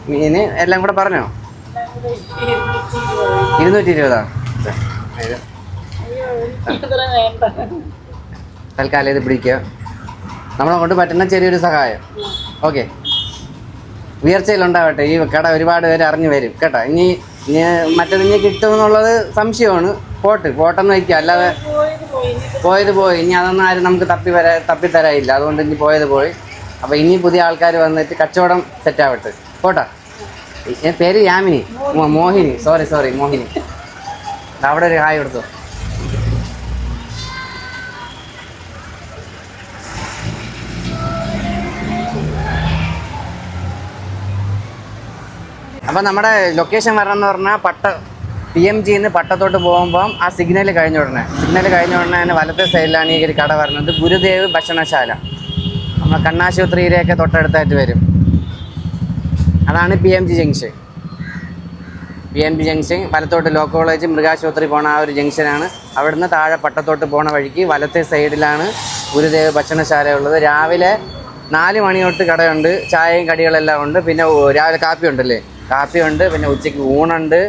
മീന് എല്ലാം കൂടെ പറഞ്ഞോ? ഇരുന്നൂറ്റി ഇരുപതാ. ഇത് തൽക്കാലം ഇത് പിടിക്കുക. നമ്മളെ കൊണ്ട് പറ്റുന്ന ചെറിയൊരു സഹായം. ഓക്കെ. ഉയർച്ചയിലുണ്ടാവട്ടെ. ഈ കട ഒരുപാട് പേര് അറിഞ്ഞു വരും. കേട്ടോ? ഇനി ഇനി മറ്റേത് ഇനി കിട്ടുമെന്നുള്ളത് സംശയമാണ്. പോട്ട് പോട്ടെന്ന് വയ്ക്കുക. അല്ലാതെ പോയത് പോയി. ഇനി അതൊന്നും ആരും നമുക്ക് തപ്പി വരാ തപ്പിത്തരായില്ല അതുകൊണ്ട് ഇനി പോയത് പോയി. അപ്പോൾ ഇനി പുതിയ ആൾക്കാർ വന്നിട്ട് കച്ചവടം സെറ്റാവട്ടെ പോട്ടാ. പേര് യാമിനി. മോഹിനി. Sorry sorry Mohini. അവിടെ ഒരു ഹായ് കൊടുത്തു. അപ്പം നമ്മുടെ ലൊക്കേഷൻ വരണമെന്ന് പറഞ്ഞാൽ പട്ട പി എം ജിന്ന് പട്ടത്തോട്ട് പോകുമ്പം ആ സിഗ്നൽ കഴിഞ്ഞ ഉടനെ. സിഗ്നൽ കഴിഞ്ഞ ഉടനെ തന്നെ വലത്തെ സൈഡിലാണ് ഈ ഒരു കട വരുന്നത് ഗുരുദേവ് ഭക്ഷണശാല. നമ്മൾ കണ്ണാശുപത്രിയിലേക്ക് തൊട്ടടുത്തായിട്ട് വരും. അതാണ് P M G junction P M G junction വലത്തോട്ട് ലോ കോളേജ് മൃഗാശുപത്രി പോണ ആ ഒരു ജംഗ്ഷനാണ് അവിടുന്ന് താഴെ പട്ടത്തോട്ട് പോണ വഴിക്ക് വലത്തെ സൈഡിലാണ് ഗുരുദേവ് ഭക്ഷണശാല ഉള്ളത്. രാവിലെ നാല് മണി തൊട്ട് കടയുണ്ട്. ചായയും കടികളെല്ലാം ഉണ്ട്. പിന്നെ രാവിലെ കാപ്പി ഉണ്ടല്ലേ കാപ്പി ഉണ്ട് പിന്നെ ഉച്ചയ്ക്ക് ഊണുണ്ട്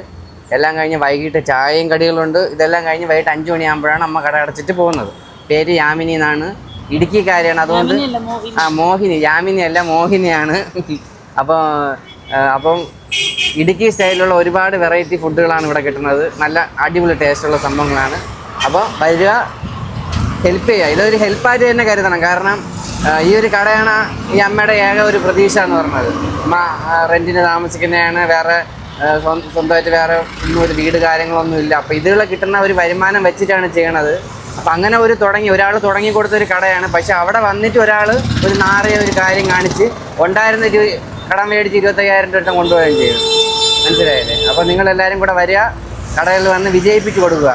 എല്ലാം കഴിഞ്ഞ് വൈകിട്ട് ചായയും കടികളുണ്ട്. ഇതെല്ലാം കഴിഞ്ഞ് വൈകിട്ട് അഞ്ച് മണിയാകുമ്പോഴാണ് അമ്മ കട അടച്ചിട്ട് പോകുന്നത്. പേര് യാമിനി എന്നാണ്. ഇടുക്കിക്കാരിയാണ് അതുകൊണ്ട് ആ മോഹിനി. യാമിനി അല്ല മോഹിനിയാണ്. അപ്പോൾ അപ്പം ഇടുക്കി സ്റ്റൈലിലുള്ള ഒരുപാട് വെറൈറ്റി ഫുഡുകളാണ് ഇവിടെ കിട്ടുന്നത്. നല്ല അടിപൊളി ടേസ്റ്റുള്ള സംഭവങ്ങളാണ്. അപ്പോൾ വരിക ഹെൽപ്പ് ചെയ്യുക. ഇതൊരു ഹെൽപ്പായിട്ട് തന്നെ കരുതണം. കാരണം ഈ ഒരു കടയാണ് ഈ അമ്മയുടെ ഏക ഒരു പ്രതീക്ഷ എന്ന് പറഞ്ഞത്. അമ്മ റെന്റിന് താമസിക്കുന്നതാണ്. വേറെ സ്വന്തമായിട്ട് വേറെ ഒന്നും ഒരു വീട് കാര്യങ്ങളൊന്നും ഇല്ല. അപ്പോൾ ഇതിലുള്ള കിട്ടുന്ന ഒരു വരുമാനം വെച്ചിട്ടാണ് ചെയ്യണത്. അപ്പം അങ്ങനെ ഒരു തുടങ്ങി ഒരാൾ തുടങ്ങി കൊടുത്ത ഒരു കടയാണ്. പക്ഷെ അവിടെ വന്നിട്ട് ഒരാൾ ഒരു നാറിയ ഒരു കാര്യം കാണിച്ച് ഉണ്ടായിരുന്ന ഒരു കടം മേടിച്ച് ഇരുപത്തയ്യായിരം രൂപ കൊണ്ടുപോവുകയും ചെയ്യും മനസ്സിലായില്ലേ? അപ്പോൾ നിങ്ങളെല്ലാവരും കൂടെ വരിക. കടയിൽ വന്ന് വിജയിപ്പിച്ച് കൊടുക്കുക.